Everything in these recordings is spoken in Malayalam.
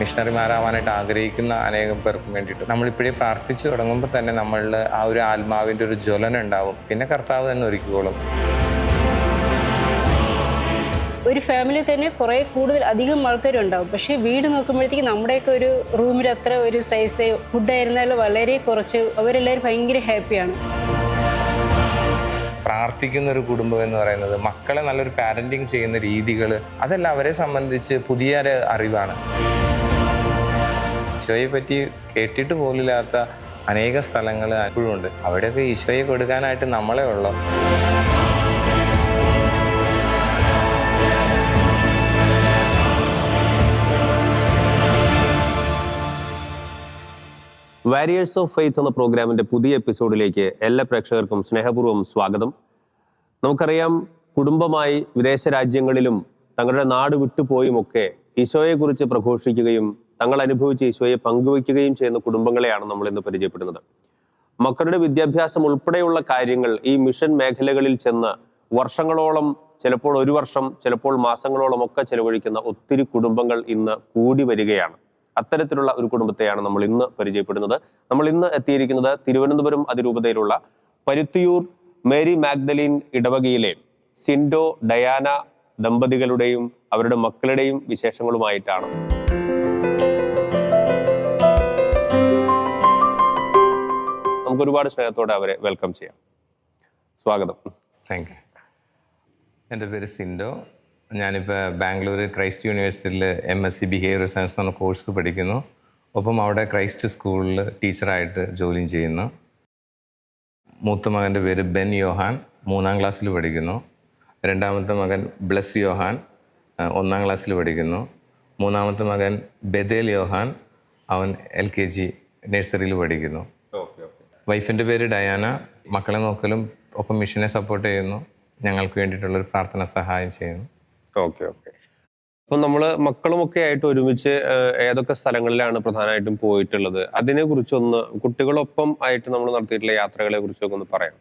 മിഷണറിമാരാവാനായിട്ട് ആഗ്രഹിക്കുന്ന അനേകം പേർക്കും വേണ്ടിയിട്ട്. നമ്മളിപ്പോഴേ പ്രാർത്ഥിച്ചു തുടങ്ങുമ്പോൾ തന്നെ നമ്മളിൽ ആ ഒരു ആത്മാവിന്റെ ഒരു ജ്വലനം ഉണ്ടാവും. പിന്നെ കർത്താവ് തന്നെ ഒരുക്കിക്കോളും. ഒരു ഫാമിലി തന്നെ കുറേ കൂടുതൽ അധികം ആൾക്കാരുണ്ടാവും. പക്ഷേ വീട് നോക്കുമ്പോഴത്തേക്ക് നമ്മുടെയൊക്കെ ഒരു റൂമിൽ അത്ര ഒരു സൈസ് ഫുഡായിരുന്നാലും വളരെ കുറച്ച് അവരെല്ലാവരും ഭയങ്കര ഹാപ്പിയാണ് പ്രാർത്ഥിക്കുന്ന ഒരു കുടുംബം എന്ന് പറയുന്നത് മക്കളെ നല്ലൊരു പാരന്റിങ് ചെയ്യുന്ന രീതികൾ അതെല്ലാം അവരെ സംബന്ധിച്ച് പുതിയ അറിവാണ്. ഈശോയെ പറ്റി കേട്ടിട്ട് പോലില്ലാത്ത അനേക സ്ഥലങ്ങൾ അപ്പോഴും ഉണ്ട്. അവിടെയൊക്കെ ഈശോയെ കൊടുക്കാനായിട്ട് നമ്മളെ ഉള്ളു. വാരിയേഴ്സ് ഓഫ് ഫെയ്ത്ത് എന്ന പ്രോഗ്രാമിന്റെ പുതിയ എപ്പിസോഡിലേക്ക് എല്ലാ പ്രേക്ഷകർക്കും സ്നേഹപൂർവം സ്വാഗതം. നമുക്കറിയാം കുടുംബമായി വിദേശ രാജ്യങ്ങളിലും തങ്ങളുടെ നാട് വിട്ടുപോയുമൊക്കെ ഈശോയെക്കുറിച്ച് പ്രഘോഷിക്കുകയും തങ്ങൾ അനുഭവിച്ച ഈശോയെ പങ്കുവയ്ക്കുകയും ചെയ്യുന്ന കുടുംബങ്ങളെയാണ് നമ്മൾ ഇന്ന് പരിചയപ്പെടുന്നത്. മക്കളുടെ വിദ്യാഭ്യാസം ഉൾപ്പെടെയുള്ള കാര്യങ്ങൾ ഈ മിഷൻ മേഖലകളിൽ ചെന്ന് വർഷങ്ങളോളം ചിലപ്പോൾ ഒരു വർഷം ചിലപ്പോൾ മാസങ്ങളോളം ഒക്കെ ചെലവഴിക്കുന്ന ഒത്തിരി കുടുംബങ്ങൾ ഇന്ന് കൂടി വരികയാണ്. അത്തരത്തിലുള്ള ഒരു കുടുംബത്തെയാണ് നമ്മൾ ഇന്ന് പരിചയപ്പെടുന്നത്. നമ്മൾ ഇന്ന് എത്തിയിരിക്കുന്നത് തിരുവനന്തപുരം അതിരൂപതയിലുള്ള പരുത്തിയൂർ മേരി മാഗ്ദലീൻ ഇടവകയിലെ സിൻഡോ ഡയാന ദമ്പതികളുടെയും അവരുടെ മക്കളുടെയും വിശേഷങ്ങളുമായിട്ടാണ്. നമുക്ക് ഒരുപാട് സ്നേഹത്തോടെ അവരെ വെൽക്കം ചെയ്യാം. സ്വാഗതം. താങ്ക് യു എന്റെ പേര് സിൻഡോ. ഞാനിപ്പോൾ ബാംഗ്ലൂർ ക്രൈസ്റ്റ് യൂണിവേഴ്സിറ്റിയിൽ M S C behaviour science എന്ന് പറഞ്ഞ കോഴ്സ് പഠിക്കുന്നു. ഒപ്പം അവിടെ ക്രൈസ്റ്റ് സ്കൂളിൽ ടീച്ചറായിട്ട് ജോലിയും ചെയ്യുന്നു. മൂത്ത മകന്റെ പേര് ബെൻ യോഹാൻ. മൂന്നാം ക്ലാസ്സിൽ പഠിക്കുന്നു. രണ്ടാമത്തെ മകൻ ബ്ലസ് യോഹാൻ. ഒന്നാം ക്ലാസ്സിൽ പഠിക്കുന്നു. മൂന്നാമത്തെ മകൻ ബെദേൽ യോഹാൻ. അവൻ എൽ കെ ജി നഴ്സറിയിൽ പഠിക്കുന്നു. വൈഫിന്റെ പേര് ഡയാന. മക്കളെ നോക്കലും ഒപ്പം മിഷനെ സപ്പോർട്ട് ചെയ്യുന്നു. ഞങ്ങൾക്ക് വേണ്ടിയിട്ടുള്ളൊരു പ്രാർത്ഥന സഹായം ചെയ്യുന്നു. Okay okay. അപ്പൊ നമ്മൾ മക്കളുമൊക്കെ ആയിട്ട് ഒരുമിച്ച് ഏതൊക്കെ സ്ഥലങ്ങളിലാണ് പ്രധാനമായിട്ടും പോയിട്ടുള്ളത്? അതിനെ കുറിച്ചൊന്ന് കുട്ടികളൊപ്പം ആയിട്ട് നമ്മൾ നടത്തിയിട്ടുള്ള യാത്രകളെ കുറിച്ചൊക്കെ ഒന്ന് പറയാം.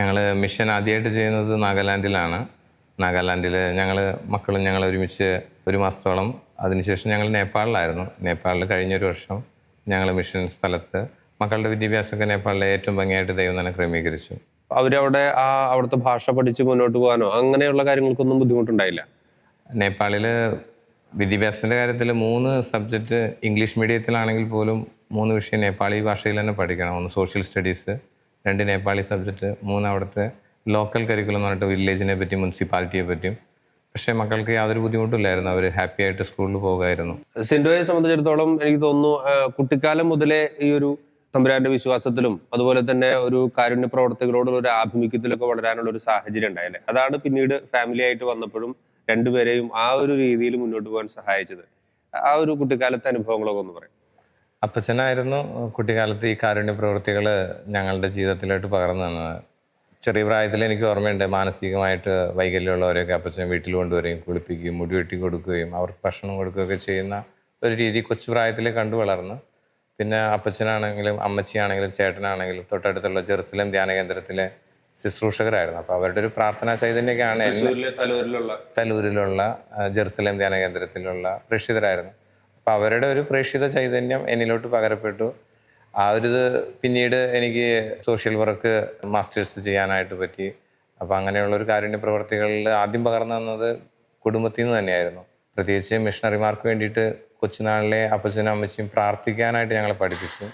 ഞങ്ങൾ മിഷൻ ആദ്യമായിട്ട് ചെയ്യുന്നത് നാഗാലാൻഡിലാണ്. നാഗാലാൻഡിൽ ഞങ്ങൾ മക്കളും ഞങ്ങൾ ഒരുമിച്ച് ഒരു മാസത്തോളം. അതിനുശേഷം ഞങ്ങൾ നേപ്പാളിലായിരുന്നു. നേപ്പാളിൽ കഴിഞ്ഞൊരു വർഷം ഞങ്ങൾ മിഷൻ സ്ഥലത്ത്. മക്കളുടെ വിദ്യാഭ്യാസമൊക്കെ നേപ്പാളിലെ ഏറ്റവും ഭംഗിയായിട്ട് ദൈവം തന്നെ ക്രമീകരിച്ചു. അവരവിടെ ആ അവിടുത്തെ ഭാഷ പഠിച്ച് മുന്നോട്ട് പോകാനോ അങ്ങനെയുള്ള കാര്യങ്ങൾക്കൊന്നും ബുദ്ധിമുട്ടുണ്ടായില്ല? നേപ്പാളിൽ വിദ്യാഭ്യാസത്തിന്റെ കാര്യത്തിൽ മൂന്ന് സബ്ജക്റ്റ് ഇംഗ്ലീഷ് മീഡിയത്തിലാണെങ്കിൽ പോലും മൂന്ന് വിഷയം നേപ്പാളി ഭാഷയിൽ തന്നെ പഠിക്കണം. ഒന്ന് സോഷ്യൽ സ്റ്റഡീസ് രണ്ട് നേപ്പാളി സബ്ജക്റ്റ് മൂന്ന് അവിടുത്തെ ലോക്കൽ കരിക്കുലം എന്ന് പറഞ്ഞിട്ട് വില്ലേജിനെ പറ്റി മുനിസിപ്പാലിറ്റിയെ പറ്റിയും. പക്ഷേ മക്കൾക്ക് യാതൊരു ബുദ്ധിമുട്ടില്ലായിരുന്നു അവർ ഹാപ്പി ആയിട്ട് സ്കൂളിൽ പോകുമായിരുന്നു. സിൻഡോയെ സംബന്ധിച്ചിടത്തോളം എനിക്ക് തോന്നുന്നു കുട്ടിക്കാലം മുതലേ ഈ ഒരു തമ്പുരാന്റെ വിശ്വാസത്തിലും അതുപോലെ തന്നെ ഒരു കാരുണ്യ പ്രവർത്തകരോടുള്ള ഒരു ആഭിമുഖ്യത്തിലൊക്കെ വളരാനുള്ള ഒരു സാഹചര്യം ഉണ്ടായില്ലേ അതാണ് പിന്നീട് ഫാമിലി ആയിട്ട് വന്നപ്പോഴും രണ്ടുപേരെയും ആ ഒരു രീതിയിൽ മുന്നോട്ട് പോകാൻ സഹായിച്ചത്. ആ ഒരു കുട്ടിക്കാലത്തെ അനുഭവങ്ങളൊക്കെ ഒന്ന് പറയാം. അപ്പച്ചനായിരുന്നു കുട്ടിക്കാലത്ത് ഈ കാരുണ്യ പ്രവൃത്തികൾ ഞങ്ങളുടെ ജീവിതത്തിലോട്ട് പകർന്നു തന്നത്. ചെറിയ പ്രായത്തിൽ എനിക്ക് ഓർമ്മയുണ്ട് മാനസികമായിട്ട് വൈകല്യമുള്ളവരെയൊക്കെ അപ്പച്ചൻ വീട്ടിൽ കൊണ്ടുവരികയും കുളിപ്പിക്കുകയും മുടി വെട്ടി കൊടുക്കുകയും അവർക്ക് ഭക്ഷണം കൊടുക്കുകയൊക്കെ ചെയ്യുന്ന ഒരു രീതി കൊച്ചു പ്രായത്തിൽ കണ്ടു വളർന്നു. പിന്നെ അപ്പച്ചനാണെങ്കിലും അമ്മച്ചിയാണെങ്കിലും ചേട്ടനാണെങ്കിലും തൊട്ടടുത്തുള്ള ജെറുസലേം ധ്യാന കേന്ദ്രത്തിലെ ശുശ്രൂഷകരായിരുന്നു. അപ്പോൾ അവരുടെ ഒരു പ്രാർത്ഥനാ ചൈതന്യക്കാണ് തലൂരിലുള്ള ജെറുസലേം ധ്യാന കേന്ദ്രത്തിലുള്ള പ്രേക്ഷിതരായിരുന്നു. അപ്പൊ അവരുടെ ഒരു പ്രേക്ഷിത ചൈതന്യം എന്നിലോട്ട് പകരപ്പെട്ടു. ആ ഒരു ഇത് പിന്നീട് എനിക്ക് സോഷ്യൽ വർക്ക് മാസ്റ്റേഴ്സ് ചെയ്യാനായിട്ട് പറ്റി. അപ്പൊ അങ്ങനെയുള്ള ഒരു കാരുണ്യ പ്രവർത്തികളിൽ ആദ്യം പകർന്നു തന്നത് കുടുംബത്തിൽ നിന്ന് തന്നെയായിരുന്നു. പ്രത്യേകിച്ച് മിഷണറിമാർക്ക് വേണ്ടിയിട്ട് കൊച്ചുനാളിലെ അപ്പച്ചനും അമ്മച്ചിയും പ്രാർത്ഥിക്കാനായിട്ട് ഞങ്ങളെ പഠിപ്പിച്ചു.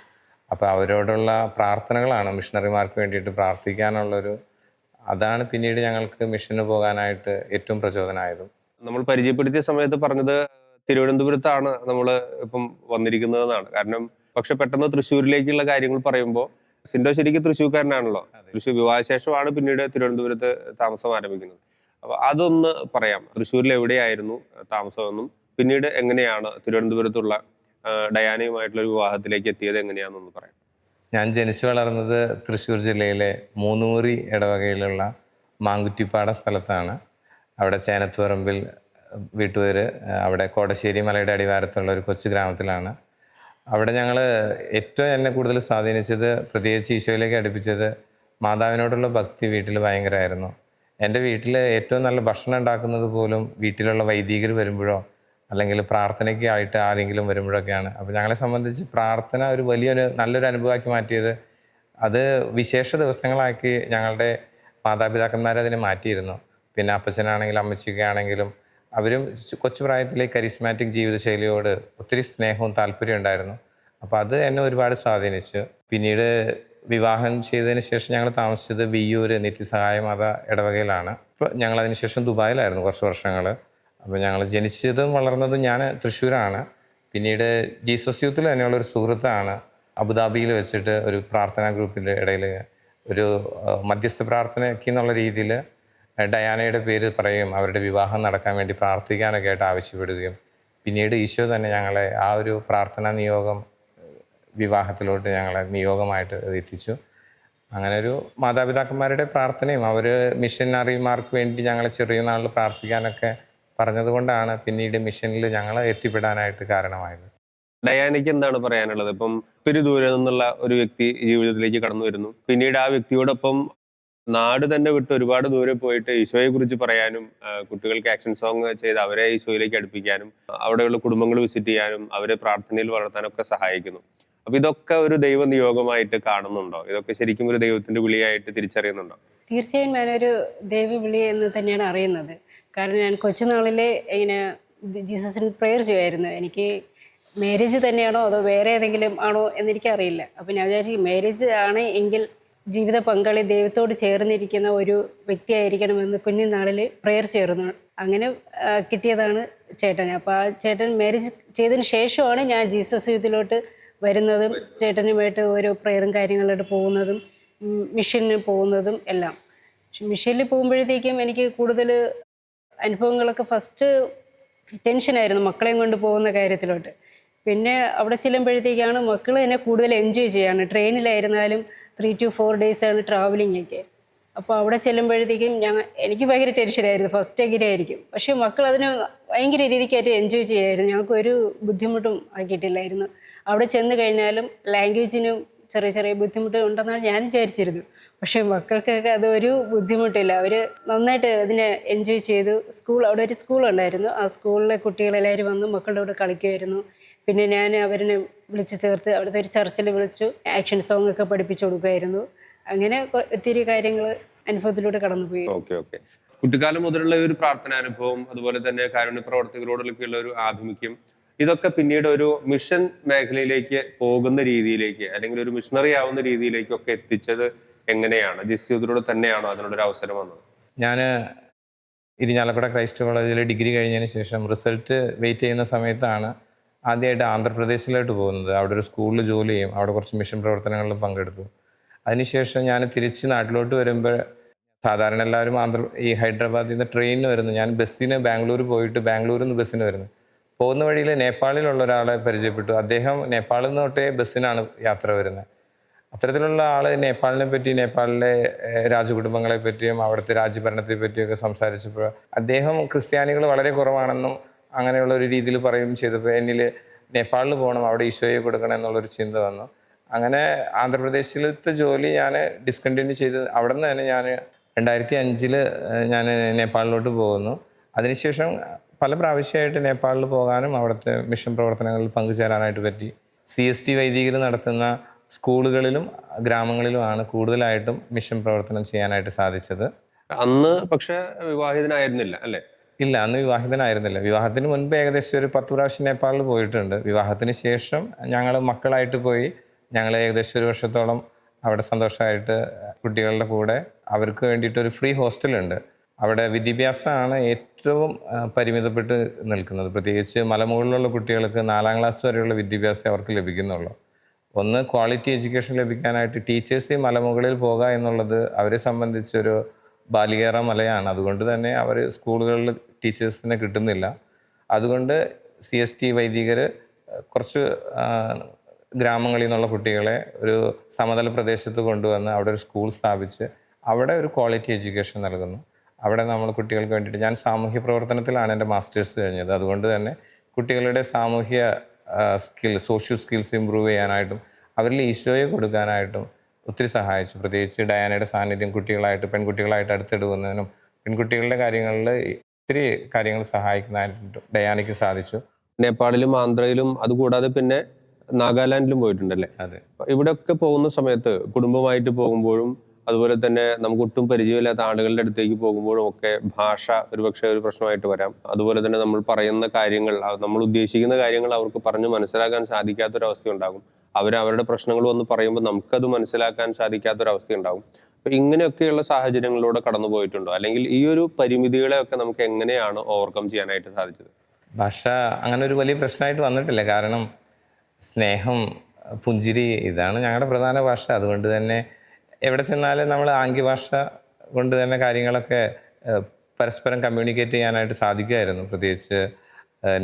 അപ്പോൾ അവരോടുള്ള പ്രാർത്ഥനകളാണ് മിഷണറിമാർക്ക് വേണ്ടിയിട്ട് പ്രാർത്ഥിക്കാനുള്ളൊരു അതാണ് പിന്നീട് ഞങ്ങൾക്ക് മിഷന് പോകാനായിട്ട് ഏറ്റവും പ്രചോദനമായതും നമ്മൾ പരിചയപ്പെടുത്തിയ സമയത്ത് പറഞ്ഞത് തിരുവനന്തപുരത്താണ് നമ്മൾ ഇപ്പം വന്നിരിക്കുന്നതെന്നാണ്. കാരണം പക്ഷെ പെട്ടെന്ന് തൃശ്ശൂരിലേക്കുള്ള കാര്യങ്ങൾ പറയുമ്പോൾ സിൻഡോ ശരിക്കും തൃശ്ശൂർക്കാരനാണല്ലോ. തൃശ്ശൂർ വിവാഹശേഷമാണ് പിന്നീട് തിരുവനന്തപുരത്ത് താമസം ആരംഭിക്കുന്നത്. അപ്പൊ അതൊന്ന് പറയാം. തൃശ്ശൂരിൽ എവിടെയായിരുന്നു താമസമെന്നും പിന്നീട് എങ്ങനെയാണ് തിരുവനന്തപുരത്തുള്ള ഡയാനയുമായിട്ടുള്ള ഒരു വിവാഹത്തിലേക്ക് എത്തിയത് എങ്ങനെയാണെന്നൊന്ന് പറയാം. ഞാൻ ജനിച്ചു വളർന്നത് തൃശ്ശൂർ ജില്ലയിലെ മൂന്നൂറി ഇടവകയിലുള്ള മാങ്കുറ്റിപ്പാട സ്ഥലത്താണ്. അവിടെ ചേനത്തുപറമ്പിൽ വീട്ടുപേര് അവിടെ കോടശ്ശേരി മലയുടെ അടിവാരത്തുള്ള ഒരു കൊച്ചു ഗ്രാമത്തിലാണ്. അവിടെ ഞങ്ങൾ ഏറ്റവും എന്നെ കൂടുതൽ സ്വാധീനിച്ചത് പ്രത്യേകിച്ച് ഈശോയിലേക്ക് അടുപ്പിച്ചത് മാതാവിനോടുള്ള ഭക്തി വീട്ടിൽ ഭയങ്കരമായിരുന്നു. എന്റെ വീട്ടിൽ ഏറ്റവും നല്ല ഭക്ഷണം ഉണ്ടാക്കുന്നത് പോലും വീട്ടിലുള്ള വൈദികർ വരുമ്പോഴോ അല്ലെങ്കിൽ പ്രാർത്ഥനയ്ക്ക് ആയിട്ട് ആരെങ്കിലും വരുമ്പോഴൊക്കെയാണ്. അപ്പോൾ ഞങ്ങളെ സംബന്ധിച്ച് പ്രാർത്ഥന ഒരു വലിയൊരു നല്ലൊരു അനുഭവമാക്കി മാറ്റിയത്. അത് വിശേഷ ദിവസങ്ങളാക്കി ഞങ്ങളുടെ മാതാപിതാക്കന്മാരതിനെ മാറ്റിയിരുന്നു. പിന്നെ അപ്പച്ചനാണെങ്കിലും അമ്മച്ചിയൊക്കെ ആണെങ്കിലും അവരും കൊച്ചു പ്രായത്തിലെ കരിസ്മാറ്റിക് ജീവിതശൈലിയോട് ഒത്തിരി സ്നേഹവും താല്പര്യവും ഉണ്ടായിരുന്നു. അപ്പോൾ അത് എന്നെ ഒരുപാട് സ്വാധീനിച്ചു. പിന്നീട് വിവാഹം ചെയ്തതിന് ശേഷം ഞങ്ങൾ താമസിച്ചത് വിയ്യൂർ നിത്യസഹായ മാത ഇടവകയിലാണ്. ഞങ്ങൾ അതിനുശേഷം ദുബായിലായിരുന്നു കുറച്ച് വർഷങ്ങൾ അപ്പോൾ ഞങ്ങൾ ജനിച്ചതും വളർന്നതും ഞാൻ തൃശ്ശൂരാണ്. പിന്നീട് ജീസസ് യൂത്തിൽ തന്നെയുള്ള ഒരു സുഹൃത്താണ് അബുദാബിയിൽ വെച്ചിട്ട് ഒരു പ്രാർത്ഥനാ ഗ്രൂപ്പിന്റെ ഇടയിൽ ഒരു മധ്യസ്ഥ പ്രാർത്ഥനയ്ക്ക് എന്നുള്ള രീതിയിൽ ഡയാനയുടെ പേര് പറയുകയും അവരുടെ വിവാഹം നടക്കാൻ വേണ്ടി പ്രാർത്ഥിക്കാനൊക്കെ ആയിട്ട് ആവശ്യപ്പെടുകയും. പിന്നീട് ഈശോ തന്നെ ഞങ്ങളെ ആ ഒരു പ്രാർത്ഥനാ നിയോഗം വിവാഹത്തിലോട്ട് ഞങ്ങളെ നിയോഗമായിട്ട് എത്തിച്ചു. അങ്ങനെ ഒരു മാതാപിതാക്കന്മാരുടെ പ്രാർത്ഥനയും അവർ മിഷനറിമാർക്ക് വേണ്ടി ഞങ്ങളെ ചെറിയ നാളിൽ പ്രാർത്ഥിക്കാനൊക്കെ പറഞ്ഞതുകൊണ്ടാണ് പിന്നീട് മിഷനിൽ ഞങ്ങൾ എത്തിപ്പെടാനായിട്ട് കാരണമായത്. ഡയാനയ്ക്ക് എന്താണ് പറയാനുള്ളത്? ഇപ്പം ഒത്തിരി ദൂരെ നിന്നുള്ള ഒരു വ്യക്തി ജീവിതത്തിലേക്ക് കടന്നു വരുന്നു. പിന്നീട് ആ വ്യക്തിയോടൊപ്പം നാട് തന്നെ വിട്ട് ഒരുപാട് ദൂരെ പോയിട്ട് ഈശോയെ കുറിച്ച് പറയാനും കുട്ടികൾക്ക് ആക്ഷൻ സോങ് ചെയ്ത് അവരെ ഈശോയിലേക്ക് അടുപ്പിക്കാനും അവിടെയുള്ള കുടുംബങ്ങൾ വിസിറ്റ് ചെയ്യാനും അവരെ പ്രാർത്ഥനയിൽ വളർത്താനൊക്കെ സഹായിക്കുന്നു. അപ്പൊ ഇതൊക്കെ ഒരു ദൈവ നിയോഗമായിട്ട് കാണുന്നുണ്ടോ? ഇതൊക്കെ ശരിക്കും ഒരു ദൈവത്തിന്റെ വിളിയായിട്ട് തിരിച്ചറിയുന്നുണ്ടോ? തീർച്ചയായും ഞാനൊരു ദൈവവിളി എന്ന് തന്നെയാണ് അറിയുന്നത്. കാരണം ഞാൻ കൊച്ചുനാളിലെ ഇങ്ങനെ ജീസസിന് പ്രെയർ ചെയ്യുമായിരുന്നു. എനിക്ക് മാരേജ് തന്നെയാണോ അതോ വേറെ ഏതെങ്കിലും ആണോ എന്നെനിക്കറിയില്ല. അപ്പം ഞാൻ വിചാരിച്ചു മാരേജ് ആണ് എങ്കിൽ ജീവിത പങ്കാളി ദൈവത്തോട് ചേർന്നിരിക്കുന്ന ഒരു വ്യക്തിയായിരിക്കണമെന്ന് കുഞ്ഞുനാളിൽ പ്രെയർ ചേർന്നു. അങ്ങനെ കിട്ടിയതാണ് ചേട്ടൻ. അപ്പോൾ ആ ചേട്ടൻ മാരേജ് ചെയ്തതിന് ശേഷമാണ് ഞാൻ ജീസസ് യൂത്തിലോട്ട് വരുന്നതും ചേട്ടനുമായിട്ട് ഓരോ പ്രെയറും കാര്യങ്ങളായിട്ട് പോകുന്നതും മിഷനിൽ മിഷന് പോകുന്നതും എല്ലാം. മിഷനിൽ പോകുമ്പോഴത്തേക്കും എനിക്ക് കൂടുതൽ അനുഭവങ്ങളൊക്കെ ഫസ്റ്റ് ടെൻഷനായിരുന്നു മക്കളെയും കൊണ്ട് പോകുന്ന കാര്യത്തിലോട്ട്. പിന്നെ അവിടെ ചെല്ലുമ്പോഴത്തേക്കാണ് മക്കൾ എന്നെ കൂടുതൽ എൻജോയ് ചെയ്യാണ്. ട്രെയിനിലായിരുന്നാലും ത്രീ ടു ഫോർ ആണ് ട്രാവലിംഗ് ഒക്കെ. അപ്പോൾ അവിടെ ചെല്ലുമ്പോഴത്തേക്കും ഞങ്ങൾ എനിക്ക് ഭയങ്കര ടെൻഷനായിരുന്നു ഫസ്റ്റ് എങ്ങനെ ആയിരിക്കും? പക്ഷേ മക്കൾ അതിന് ഭയങ്കര രീതിക്കായിട്ട് എൻജോയ് ചെയ്യായിരുന്നു. ഞങ്ങൾക്ക് ഒരു ബുദ്ധിമുട്ടും ആക്കിയിട്ടില്ലായിരുന്നു. അവിടെ ചെന്ന് കഴിഞ്ഞാലും ലാംഗ്വേജിനും ചെറിയ ചെറിയ ബുദ്ധിമുട്ട് ഉണ്ടെന്നാണ് ഞാൻ വിചാരിച്ചിരുന്നത്. പക്ഷേ മക്കൾക്കൊക്കെ അതൊരു ബുദ്ധിമുട്ടില്ല. അവർ നന്നായിട്ട് അതിനെ എൻജോയ് ചെയ്തു. സ്കൂൾ അവിടെ ഒരു സ്കൂളുണ്ടായിരുന്നു ആ സ്കൂളിലെ കുട്ടികളെല്ലാവരും വന്ന് മക്കളുടെ കൂടെ കളിക്കുമായിരുന്നു പിന്നെ ഞാൻ അവരെ വിളിച്ച് ചേർത്ത് അവിടുത്തെ ഒരു ചർച്ചിൽ വിളിച്ചു. ആക്ഷൻ സോങ് ഒക്കെ പഠിപ്പിച്ചു കൊടുക്കുമായിരുന്നു അങ്ങനെ ഒത്തിരി കാര്യങ്ങൾ അനുഭവത്തിലൂടെ കടന്നുപോയി. Okay okay. കുട്ടിക്കാലം മുതലുള്ള ഒരു പ്രാർത്ഥനാനുഭവം അതുപോലെ തന്നെ കാരുണ്യ പ്രവർത്തകരോടൊക്കെയുള്ള ഒരു ആഭിമുഖ്യം ഇതൊക്കെ പിന്നീട് ഒരു മിഷൻ മേഖലയിലേക്ക് പോകുന്ന രീതിയിലേക്ക് അല്ലെങ്കിൽ ഒരു മിഷണറി ആവുന്ന രീതിയിലേക്കൊക്കെ എത്തിച്ചത് എങ്ങനെയാണ്? ജിസ്യൂദിലൂടെ തന്നെയാണോ അതിനുള്ളൊരു അവസരം വന്നത്? ഞാൻ ഇരിഞ്ഞാലക്കുട ക്രൈസ്റ്റ് കോളേജിൽ ഡിഗ്രി കഴിഞ്ഞതിന് ശേഷം റിസൾട്ട് വെയിറ്റ് ചെയ്യുന്ന സമയത്താണ് ആദ്യമായിട്ട് ആന്ധ്രാപ്രദേശിലോട്ട് പോകുന്നത്. അവിടെ ഒരു സ്കൂളിൽ ജോലി ചെയ്യും. അവിടെ കുറച്ച് മിഷൻ പ്രവർത്തനങ്ങളിലും പങ്കെടുത്തു. അതിനുശേഷം ഞാൻ തിരിച്ച് നാട്ടിലോട്ട് വരുമ്പോൾ സാധാരണ എല്ലാവരും ആന്ധ്ര ഈ ഹൈദരാബാദിൽ നിന്ന് ട്രെയിനിന് വരുന്നു. ഞാൻ ബസ്സിന് ബാംഗ്ലൂർ പോയിട്ട് ബാംഗ്ലൂരിൽ നിന്ന് ബസ്സിന് വരുന്നു. പോകുന്ന വഴിയിൽ നേപ്പാളിലുള്ള ഒരാളെ പരിചയപ്പെട്ടു. അദ്ദേഹം നേപ്പാളിൽ നിന്ന് തൊട്ടേ ബസ്സിനാണ് യാത്ര വരുന്നത്. അത്തരത്തിലുള്ള ആൾ നേപ്പാളിനെ പറ്റി നേപ്പാളിലെ രാജകുടുംബങ്ങളെ പറ്റിയും അവിടുത്തെ രാജ്യഭരണത്തെ പറ്റിയൊക്കെ സംസാരിച്ചപ്പോൾ അദ്ദേഹം ക്രിസ്ത്യാനികൾ വളരെ കുറവാണെന്നും അങ്ങനെയുള്ള ഒരു രീതിയിൽ പറയുകയും ചെയ്തപ്പോൾ എന്നിൽ നേപ്പാളിൽ പോകണം അവിടെ ഈശോയെ കൊടുക്കണം എന്നുള്ളൊരു ചിന്ത വന്നു. അങ്ങനെ ആന്ധ്രാപ്രദേശിലത്തെ ജോലി ഞാൻ ഡിസ്കണ്ടിന്യൂ ചെയ്ത് അവിടെ നിന്ന് തന്നെ ഞാൻ രണ്ടായിരത്തി അഞ്ചിൽ ഞാൻ നേപ്പാളിലോട്ട് പോകുന്നു. അതിനുശേഷം പല പ്രാവശ്യമായിട്ട് നേപ്പാളിൽ പോകാനും അവിടുത്തെ മിഷൻ പ്രവർത്തനങ്ങളിൽ പങ്കുചേരാനായിട്ട് പറ്റി. സി എസ് ടി വൈദികർ നടത്തുന്ന സ്കൂളുകളിലും ഗ്രാമങ്ങളിലുമാണ് കൂടുതലായിട്ടും മിഷൻ പ്രവർത്തനം ചെയ്യാനായിട്ട് സാധിച്ചത്. അന്ന് പക്ഷെ വിവാഹിതനായിരുന്നില്ല അല്ലേ? ഇല്ല അന്ന് വിവാഹിതനായിരുന്നില്ല. വിവാഹത്തിന് മുൻപ് ഏകദേശം ഒരു പത്ത് പ്രാവശ്യം നേപ്പാളിൽ പോയിട്ടുണ്ട്. വിവാഹത്തിന് ശേഷം ഞങ്ങൾ മക്കളായിട്ട് പോയി. ഞങ്ങൾ ഏകദേശം ഒരു വർഷത്തോളം അവിടെ സന്തോഷമായിട്ട് കുട്ടികളുടെ കൂടെ അവർക്ക് വേണ്ടിയിട്ട് ഒരു ഫ്രീ ഹോസ്റ്റലുണ്ട് അവിടെ വിദ്യാഭ്യാസമാണ് ഏറ്റവും പരിമിതപ്പെട്ട് നിൽക്കുന്നത്. പ്രത്യേകിച്ച് മലമുകളിലുള്ള കുട്ടികൾക്ക് നാലാം ക്ലാസ് വരെയുള്ള വിദ്യാഭ്യാസം അവർക്ക് ലഭിക്കുന്നുള്ളൂ. ഒന്ന് ക്വാളിറ്റി എഡ്യൂക്കേഷൻ ലഭിക്കാനായിട്ട് ടീച്ചേഴ്സ് ഈ മലമുകളിൽ പോകുക എന്നുള്ളത് അവരെ സംബന്ധിച്ചൊരു ബാലികേറ മലയാണ്. അതുകൊണ്ട് തന്നെ അവർ സ്കൂളുകളിൽ ടീച്ചേഴ്സിനെ കിട്ടുന്നില്ല. അതുകൊണ്ട് സി എസ് ടി വൈദികർ കുറച്ച് ഗ്രാമങ്ങളിൽ നിന്നുള്ള കുട്ടികളെ ഒരു സമതല പ്രദേശത്ത് കൊണ്ടുവന്ന് അവിടെ ഒരു സ്കൂൾ സ്ഥാപിച്ച് അവിടെ ഒരു ക്വാളിറ്റി എഡ്യൂക്കേഷൻ നൽകുന്നു. അവിടെ നമ്മൾ കുട്ടികൾക്ക് വേണ്ടിയിട്ട് ഞാൻ സാമൂഹ്യ പ്രവർത്തനത്തിലാണ് എന്റെ മാസ്റ്റേഴ്സ് കഴിഞ്ഞത്. അതുകൊണ്ട് തന്നെ കുട്ടികളുടെ സാമൂഹ്യ സ്കിൽ സോഷ്യൽ സ്കിൽസ് ഇമ്പ്രൂവ് ചെയ്യാനായിട്ടും അവരിൽ ഈശോയെ കൊടുക്കാനായിട്ടും ഒത്തിരി സഹായിച്ചു. പ്രത്യേകിച്ച് ഡയാനയുടെ സാന്നിധ്യം കുട്ടികളായിട്ട് പെൺകുട്ടികളായിട്ട് അടുത്തിടുന്നതിനും പെൺകുട്ടികളുടെ കാര്യങ്ങളിൽ ഒത്തിരി കാര്യങ്ങൾ സഹായിക്കുന്നതായിട്ട് ഡയാനയ്ക്ക് സാധിച്ചു. നേപ്പാളിലും ആന്ധ്രയിലും അതുകൂടാതെ പിന്നെ നാഗാലാൻഡിലും പോയിട്ടുണ്ടല്ലേ? അതെ. ഇവിടെയൊക്കെ പോകുന്ന സമയത്ത് കുടുംബമായിട്ട് പോകുമ്പോഴും അതുപോലെ തന്നെ നമുക്ക് ഒട്ടും പരിചയമില്ലാത്ത ആളുകളുടെ അടുത്തേക്ക് പോകുമ്പോഴും ഒക്കെ ഭാഷ ഒരുപക്ഷെ ഒരു പ്രശ്നമായിട്ട് വരാം. അതുപോലെ തന്നെ നമ്മൾ പറയുന്ന കാര്യങ്ങൾ നമ്മൾ ഉദ്ദേശിക്കുന്ന കാര്യങ്ങൾ അവർക്ക് പറഞ്ഞ് മനസ്സിലാക്കാൻ സാധിക്കാത്തൊരവസ്ഥ ഉണ്ടാകും അവർ അവരുടെ പ്രശ്നങ്ങൾ വന്ന് പറയുമ്പോൾ നമുക്കത് മനസ്സിലാക്കാൻ സാധിക്കാത്തൊരവസ്ഥ ഉണ്ടാകും അപ്പൊ ഇങ്ങനെയൊക്കെയുള്ള സാഹചര്യങ്ങളിലൂടെ കടന്നു പോയിട്ടുണ്ടോ? അല്ലെങ്കിൽ ഈ ഒരു പരിമിതികളെ ഒക്കെ നമുക്ക് എങ്ങനെയാണ് ഓവർകം ചെയ്യാനായിട്ട് സാധിച്ചത്? ഭാഷ അങ്ങനെ ഒരു വലിയ പ്രശ്നമായിട്ട് വന്നിട്ടില്ല. കാരണം സ്നേഹം പുഞ്ചിരി ഇതാണ് ഞങ്ങളുടെ പ്രധാന ഭാഷ. അതുകൊണ്ട് തന്നെ എവിടെ ചെന്നാലും നമ്മൾ ആംഗ്യ ഭാഷ കൊണ്ട് തന്നെ കാര്യങ്ങളൊക്കെ പരസ്പരം കമ്മ്യൂണിക്കേറ്റ് ചെയ്യാനായിട്ട് സാധിക്കുമായിരുന്നു. പ്രത്യേകിച്ച്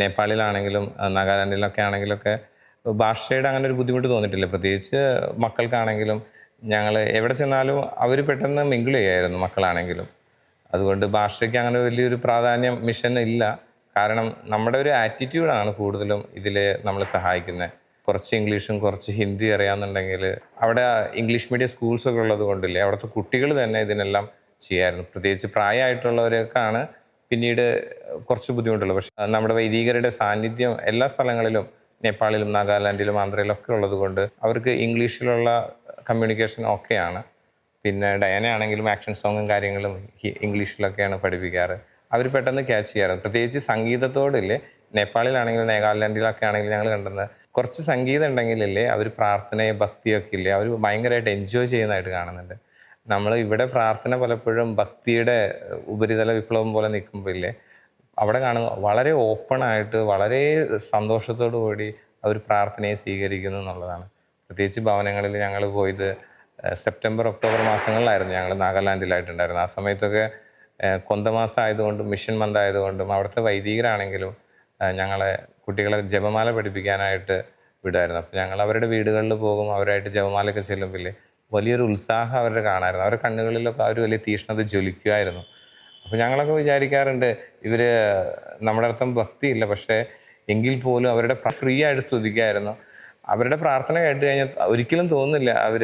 നേപ്പാളിലാണെങ്കിലും നാഗാലാൻഡിലൊക്കെ ആണെങ്കിലൊക്കെ ഭാഷയുടെ അങ്ങനെ ഒരു ബുദ്ധിമുട്ട് തോന്നിയിട്ടില്ല. പ്രത്യേകിച്ച് മക്കൾക്കാണെങ്കിലും ഞങ്ങൾ എവിടെ ചെന്നാലും അവർ പെട്ടെന്ന് മിങ്കിൾ ചെയ്യായിരുന്നു മക്കളാണെങ്കിലും. അതുകൊണ്ട് ഭാഷയ്ക്ക് അങ്ങനെ വലിയൊരു പ്രാധാന്യം മിഷൻ ഇല്ല. കാരണം നമ്മുടെ ഒരു ആറ്റിറ്റ്യൂഡാണ് കൂടുതലും ഇതിൽ നമ്മൾ സഹായിക്കുന്നത് കുറച്ച് ഇംഗ്ലീഷും കുറച്ച് ഹിന്ദി അറിയാമെന്നുണ്ടെങ്കിൽ അവിടെ ഇംഗ്ലീഷ് മീഡിയം സ്കൂൾസൊക്കെ ഉള്ളത് കൊണ്ടില്ലേ അവിടുത്തെ കുട്ടികൾ തന്നെ ഇതിനെല്ലാം ചെയ്യായിരുന്നു. പ്രത്യേകിച്ച് പ്രായമായിട്ടുള്ളവരൊക്കെയാണ് പിന്നീട് കുറച്ച് ബുദ്ധിമുട്ടുള്ളത്. പക്ഷെ നമ്മുടെ വൈദികരുടെ സാന്നിധ്യം എല്ലാ സ്ഥലങ്ങളിലും നേപ്പാളിലും നാഗാലാൻഡിലും ആന്ധ്രയിലൊക്കെ ഉള്ളത് കൊണ്ട് അവർക്ക് ഇംഗ്ലീഷിലുള്ള കമ്മ്യൂണിക്കേഷൻ ഓക്കെയാണ് പിന്നെ ഡയന ആണെങ്കിലും ആക്ഷൻ സോങ്ങും കാര്യങ്ങളും ഇംഗ്ലീഷിലൊക്കെയാണ് പഠിപ്പിക്കാറ്. അവർ പെട്ടെന്ന് ക്യാച്ച് ചെയ്യാറ്. പ്രത്യേകിച്ച് സംഗീതത്തോടില്ലേ നേപ്പാളിലാണെങ്കിലും നാഗാലാൻഡിലൊക്കെ ആണെങ്കിലും ഞങ്ങൾ കണ്ടെന്ന് കുറച്ച് സംഗീതം ഉണ്ടെങ്കിലല്ലേ അവർ പ്രാർത്ഥനയെ ഭക്തിയൊക്കെ ഇല്ലേ? അവർ ഭയങ്കരമായിട്ട് എൻജോയ് ചെയ്യുന്നതായിട്ട് കാണുന്നുണ്ട്. നമ്മൾ ഇവിടെ പ്രാർത്ഥന പലപ്പോഴും ഭക്തിയുടെ ഉപരിതല വിപ്ലവം പോലെ നിൽക്കുമ്പോൾ ഇല്ലേ അവിടെ കാണുന്ന വളരെ ഓപ്പൺ ആയിട്ട് വളരെ സന്തോഷത്തോടു കൂടി അവർ പ്രാർത്ഥനയെ സ്വീകരിക്കുന്നു എന്നുള്ളതാണ്. പ്രത്യേകിച്ച് ഭവനങ്ങളിൽ ഞങ്ങൾ പോയത് സെപ്റ്റംബർ ഒക്ടോബർ മാസങ്ങളിലായിരുന്നു ഞങ്ങൾ നാഗാലാൻഡിലായിട്ടുണ്ടായിരുന്നു ആ സമയത്തൊക്കെ കൊന്തമാസം ആയതുകൊണ്ടും മിഷൻ മന്ത് ആയതുകൊണ്ടും അവിടുത്തെ വൈദികരാണെങ്കിലും ഞങ്ങളെ കുട്ടികളെ ജപമാല പഠിപ്പിക്കാനായിട്ട് വിടുമായിരുന്നു അപ്പോൾ ഞങ്ങൾ അവരുടെ വീടുകളിൽ പോകും അവരായിട്ട് ജപമാലയൊക്കെ ചെല്ലുമ്പോൾ വലിയൊരു ഉത്സാഹം അവരുടെ കാണാമായിരുന്നു അവരുടെ കണ്ണുകളിലൊക്കെ ആ ഒരു വലിയ തീഷ്ണത ജ്വലിക്കുമായിരുന്നു. അപ്പോൾ ഞങ്ങളൊക്കെ വിചാരിക്കാറുണ്ട് ഇവർ നമ്മുടെ അർത്ഥം ഭക്തിയില്ല പക്ഷേ എങ്കിൽ പോലും അവരുടെ ഫ്രീ ആയിട്ട് സ്തുതിക്കായിരുന്നു. അവരുടെ പ്രാർത്ഥന കേട്ട് കഴിഞ്ഞാൽ ഒരിക്കലും തോന്നുന്നില്ല അവർ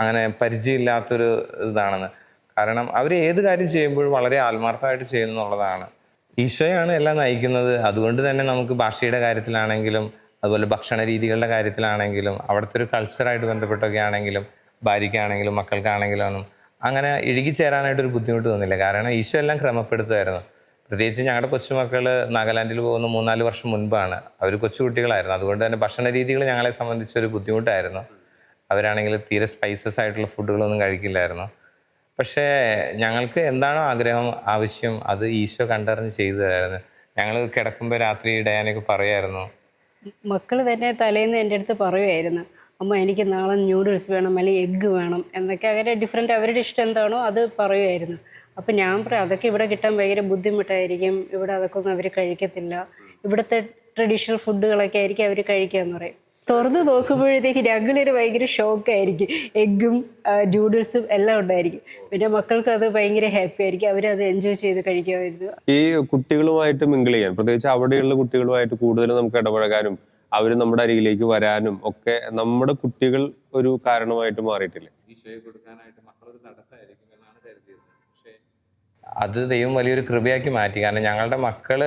അങ്ങനെ പരിചയമില്ലാത്തൊരു ഇതാണെന്ന്. കാരണം അവർ ഏത് കാര്യം ചെയ്യുമ്പോഴും വളരെ ആത്മാർത്ഥമായിട്ട് ചെയ്യുന്നുള്ളതാണ്. ഈശോയാണ് എല്ലാം നയിക്കുന്നത്. അതുകൊണ്ട് തന്നെ നമുക്ക് ഭാഷയുടെ കാര്യത്തിലാണെങ്കിലും അതുപോലെ ഭക്ഷണ രീതികളുടെ കാര്യത്തിലാണെങ്കിലും അവിടുത്തെ ഒരു കൾച്ചറായിട്ട് ബന്ധപ്പെട്ടൊക്കെ ആണെങ്കിലും ഭാര്യയ്ക്കാണെങ്കിലും മക്കൾക്കാണെങ്കിലും അങ്ങനെ ഇഴുകിച്ചേരാനായിട്ടൊരു ബുദ്ധിമുട്ട് തോന്നില്ല. കാരണം ഈശോ എല്ലാം ക്രമപ്പെടുത്തുമായിരുന്നു. പ്രത്യേകിച്ച് ഞങ്ങളുടെ കൊച്ചുമക്കൾ നാഗാലാൻഡിൽ പോകുന്ന മൂന്നാൽ വർഷം മുൻപാണ്. അവർ കൊച്ചുകുട്ടികളായിരുന്നു അതുകൊണ്ട് തന്നെ ഭക്ഷണ രീതികൾ ഞങ്ങളെ സംബന്ധിച്ചൊരു ബുദ്ധിമുട്ടായിരുന്നു. അവരാണെങ്കിൽ തീരെ സ്പൈസസ് ആയിട്ടുള്ള ഫുഡുകളൊന്നും കഴിക്കില്ലായിരുന്നു. പക്ഷേ ഞങ്ങൾക്ക് എന്താണോ ആഗ്രഹം ആവശ്യം അത് ഈശോ കണ്ടറിഞ്ഞ് ചെയ്തു തരായിരുന്നു. ഞങ്ങൾ കിടക്കുമ്പോൾ രാത്രി ഡയാനൊക്കെ പറയായിരുന്നു. മക്കൾ തന്നെ തലേന്ന് എന്റെ അടുത്ത് പറയുമായിരുന്നു അമ്മ എനിക്ക് നാളെ ന്യൂഡിൽസ് വേണം അല്ലെങ്കിൽ എഗ്ഗ് വേണം എന്നൊക്കെ അവരെ ഡിഫറെന്റ് അവരുടെ ഇഷ്ടം എന്താണോ അത് പറയുമായിരുന്നു അപ്പം ഞാൻ പറയാം അതൊക്കെ ഇവിടെ കിട്ടാൻ ഭയങ്കര ബുദ്ധിമുട്ടായിരിക്കും ഇവിടെ അതൊക്കെ ഒന്നും അവർ കഴിക്കത്തില്ല. ഇവിടുത്തെ ട്രഡീഷണൽ ഫുഡുകളൊക്കെ ആയിരിക്കും അവർ കഴിക്കുക എന്ന് പറയും. തുറന്ന് നോക്കുമ്പോഴത്തേക്ക് ഞങ്ങളൊരു ഭയങ്കര ഷോക്കായിരിക്കും എഗ്ഗും ന്യൂഡിൽസും എല്ലാം ഉണ്ടായിരിക്കും. പിന്നെ മക്കൾക്ക് അത് ഭയങ്കര ഹാപ്പി ആയിരിക്കും. അവരത് എൻജോയ് ചെയ്ത് കഴിക്കുമായിരുന്നു. ഈ കുട്ടികളുമായിട്ട് മിങ്കിൾ ചെയ്യാൻ പ്രത്യേകിച്ച് അവിടെയുള്ള കുട്ടികളുമായിട്ട് കൂടുതൽ നമുക്ക് ഇടപഴകാനും അവർ നമ്മുടെ അരികിലേക്ക് വരാനും ഒക്കെ നമ്മുടെ കുട്ടികൾ ഒരു കാരണമായിട്ട് മാറിയിട്ടില്ലേ? അത് ദൈവം വലിയൊരു കൃപയാക്കി മാറ്റി. കാരണം ഞങ്ങളുടെ മക്കൾ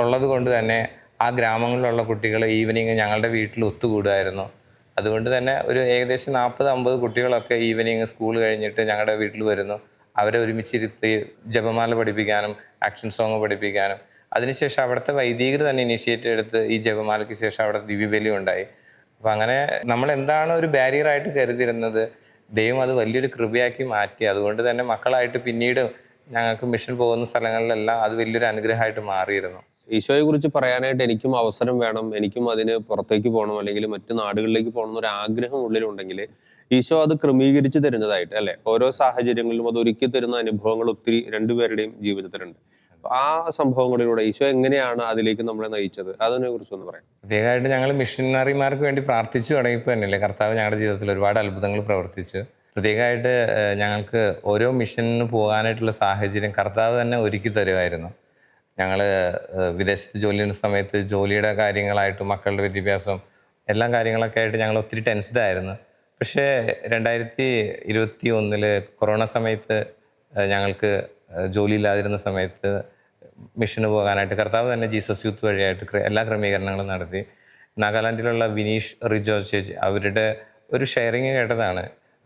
ഉള്ളത് കൊണ്ട് തന്നെ ആ ഗ്രാമങ്ങളിലുള്ള കുട്ടികൾ ഈവനിങ് ഞങ്ങളുടെ വീട്ടിൽ ഒത്തുകൂടുമായിരുന്നു. അതുകൊണ്ട് തന്നെ ഒരു ഏകദേശം നാൽപ്പത് അമ്പത് കുട്ടികളൊക്കെ ഈവനിങ് സ്കൂൾ കഴിഞ്ഞിട്ട് ഞങ്ങളുടെ വീട്ടിൽ വരുന്നു. അവരെ ഒരുമിച്ചിരുത്തി ജപമാല പഠിപ്പിക്കാനും ആക്ഷൻ സോങ് പഠിപ്പിക്കാനും. അതിനുശേഷം അവിടുത്തെ വൈദികർ തന്നെ ഇനിഷ്യേറ്റീവ് എടുത്ത് ഈ ജപമാലയ്ക്ക് ശേഷം അവിടെ ദിവ്യബലി ഉണ്ടായി. അപ്പം അങ്ങനെ നമ്മൾ എന്താണ് ഒരു ബാരിയറായിട്ട് കരുതിയിരുന്നത്? ദൈവം അത് വലിയൊരു കൃപയാക്കി മാറ്റി. അതുകൊണ്ട് തന്നെ മക്കളായിട്ട് പിന്നീട് ഞങ്ങൾക്ക് മിഷൻ പോകുന്ന സ്ഥലങ്ങളിലെല്ലാം അത് വലിയൊരു അനുഗ്രഹമായിട്ട് മാറിയിരുന്നു. ഈശോയെ കുറിച്ച് പറയാനായിട്ട് എനിക്കും അവസരം വേണം എനിക്കും അതിന് പുറത്തേക്ക് പോകണം അല്ലെങ്കിൽ മറ്റു നാടുകളിലേക്ക് പോകണം എന്നൊരു ആഗ്രഹം ഉള്ളിലുണ്ടെങ്കിൽ ഈശോ അത് ക്രമീകരിച്ച് തരുന്നതായിട്ട് അല്ലെ? ഓരോ സാഹചര്യങ്ങളിലും അത് ഒരുക്കി തരുന്ന അനുഭവങ്ങൾ ഒത്തിരി രണ്ടുപേരുടെയും ജീവിതത്തിലുണ്ട്. ആ സംഭവങ്ങളിലൂടെ ഈശോ എങ്ങനെയാണ് അതിലേക്ക് നമ്മളെ നയിച്ചത്? അതിനെ കുറിച്ച് ഒന്ന് പറയാം. പ്രത്യേകമായിട്ട് ഞങ്ങൾ മിഷനറിമാർക്ക് വേണ്ടി പ്രാർത്ഥിച്ചു തുടങ്ങിയപ്പോൾ തന്നെയല്ലേ കർത്താവ് ഞങ്ങളുടെ ജീവിതത്തിൽ ഒരുപാട് അത്ഭുതങ്ങൾ പ്രവർത്തിച്ചു. പ്രത്യേകമായിട്ട് ഞങ്ങൾക്ക് ഓരോ മിഷനിന് പോകാനായിട്ടുള്ള സാഹചര്യം കർത്താവ് തന്നെ ഒരുക്കി തരുമായിരുന്നു. ഞങ്ങൾ വിദേശത്ത് ജോലി ചെയ്യുന്ന സമയത്ത് ജോലിയുടെ കാര്യങ്ങളായിട്ടും മക്കളുടെ വിദ്യാഭ്യാസം എല്ലാ കാര്യങ്ങളൊക്കെ ആയിട്ട് ഞങ്ങൾ ഒത്തിരി ടെൻസ്ഡ് ആയിരുന്നു. പക്ഷേ രണ്ടായിരത്തി ഇരുപത്തി ഒന്നിൽ കൊറോണ സമയത്ത് ഞങ്ങൾക്ക് ജോലി ജോലിയില്ലാതിരുന്ന സമയത്ത് മിഷന് പോകാനായിട്ട് കർത്താവ് തന്നെ ജീസസ് യൂത്ത് വഴിയായിട്ട് എല്ലാ ക്രമീകരണങ്ങളും നടത്തി. നാഗാലാൻഡിലുള്ള വിനീഷ് റിജോ ചേച്ചി അവരുടെ ഒരു ഷെയറിങ് കേട്ടതാണ്.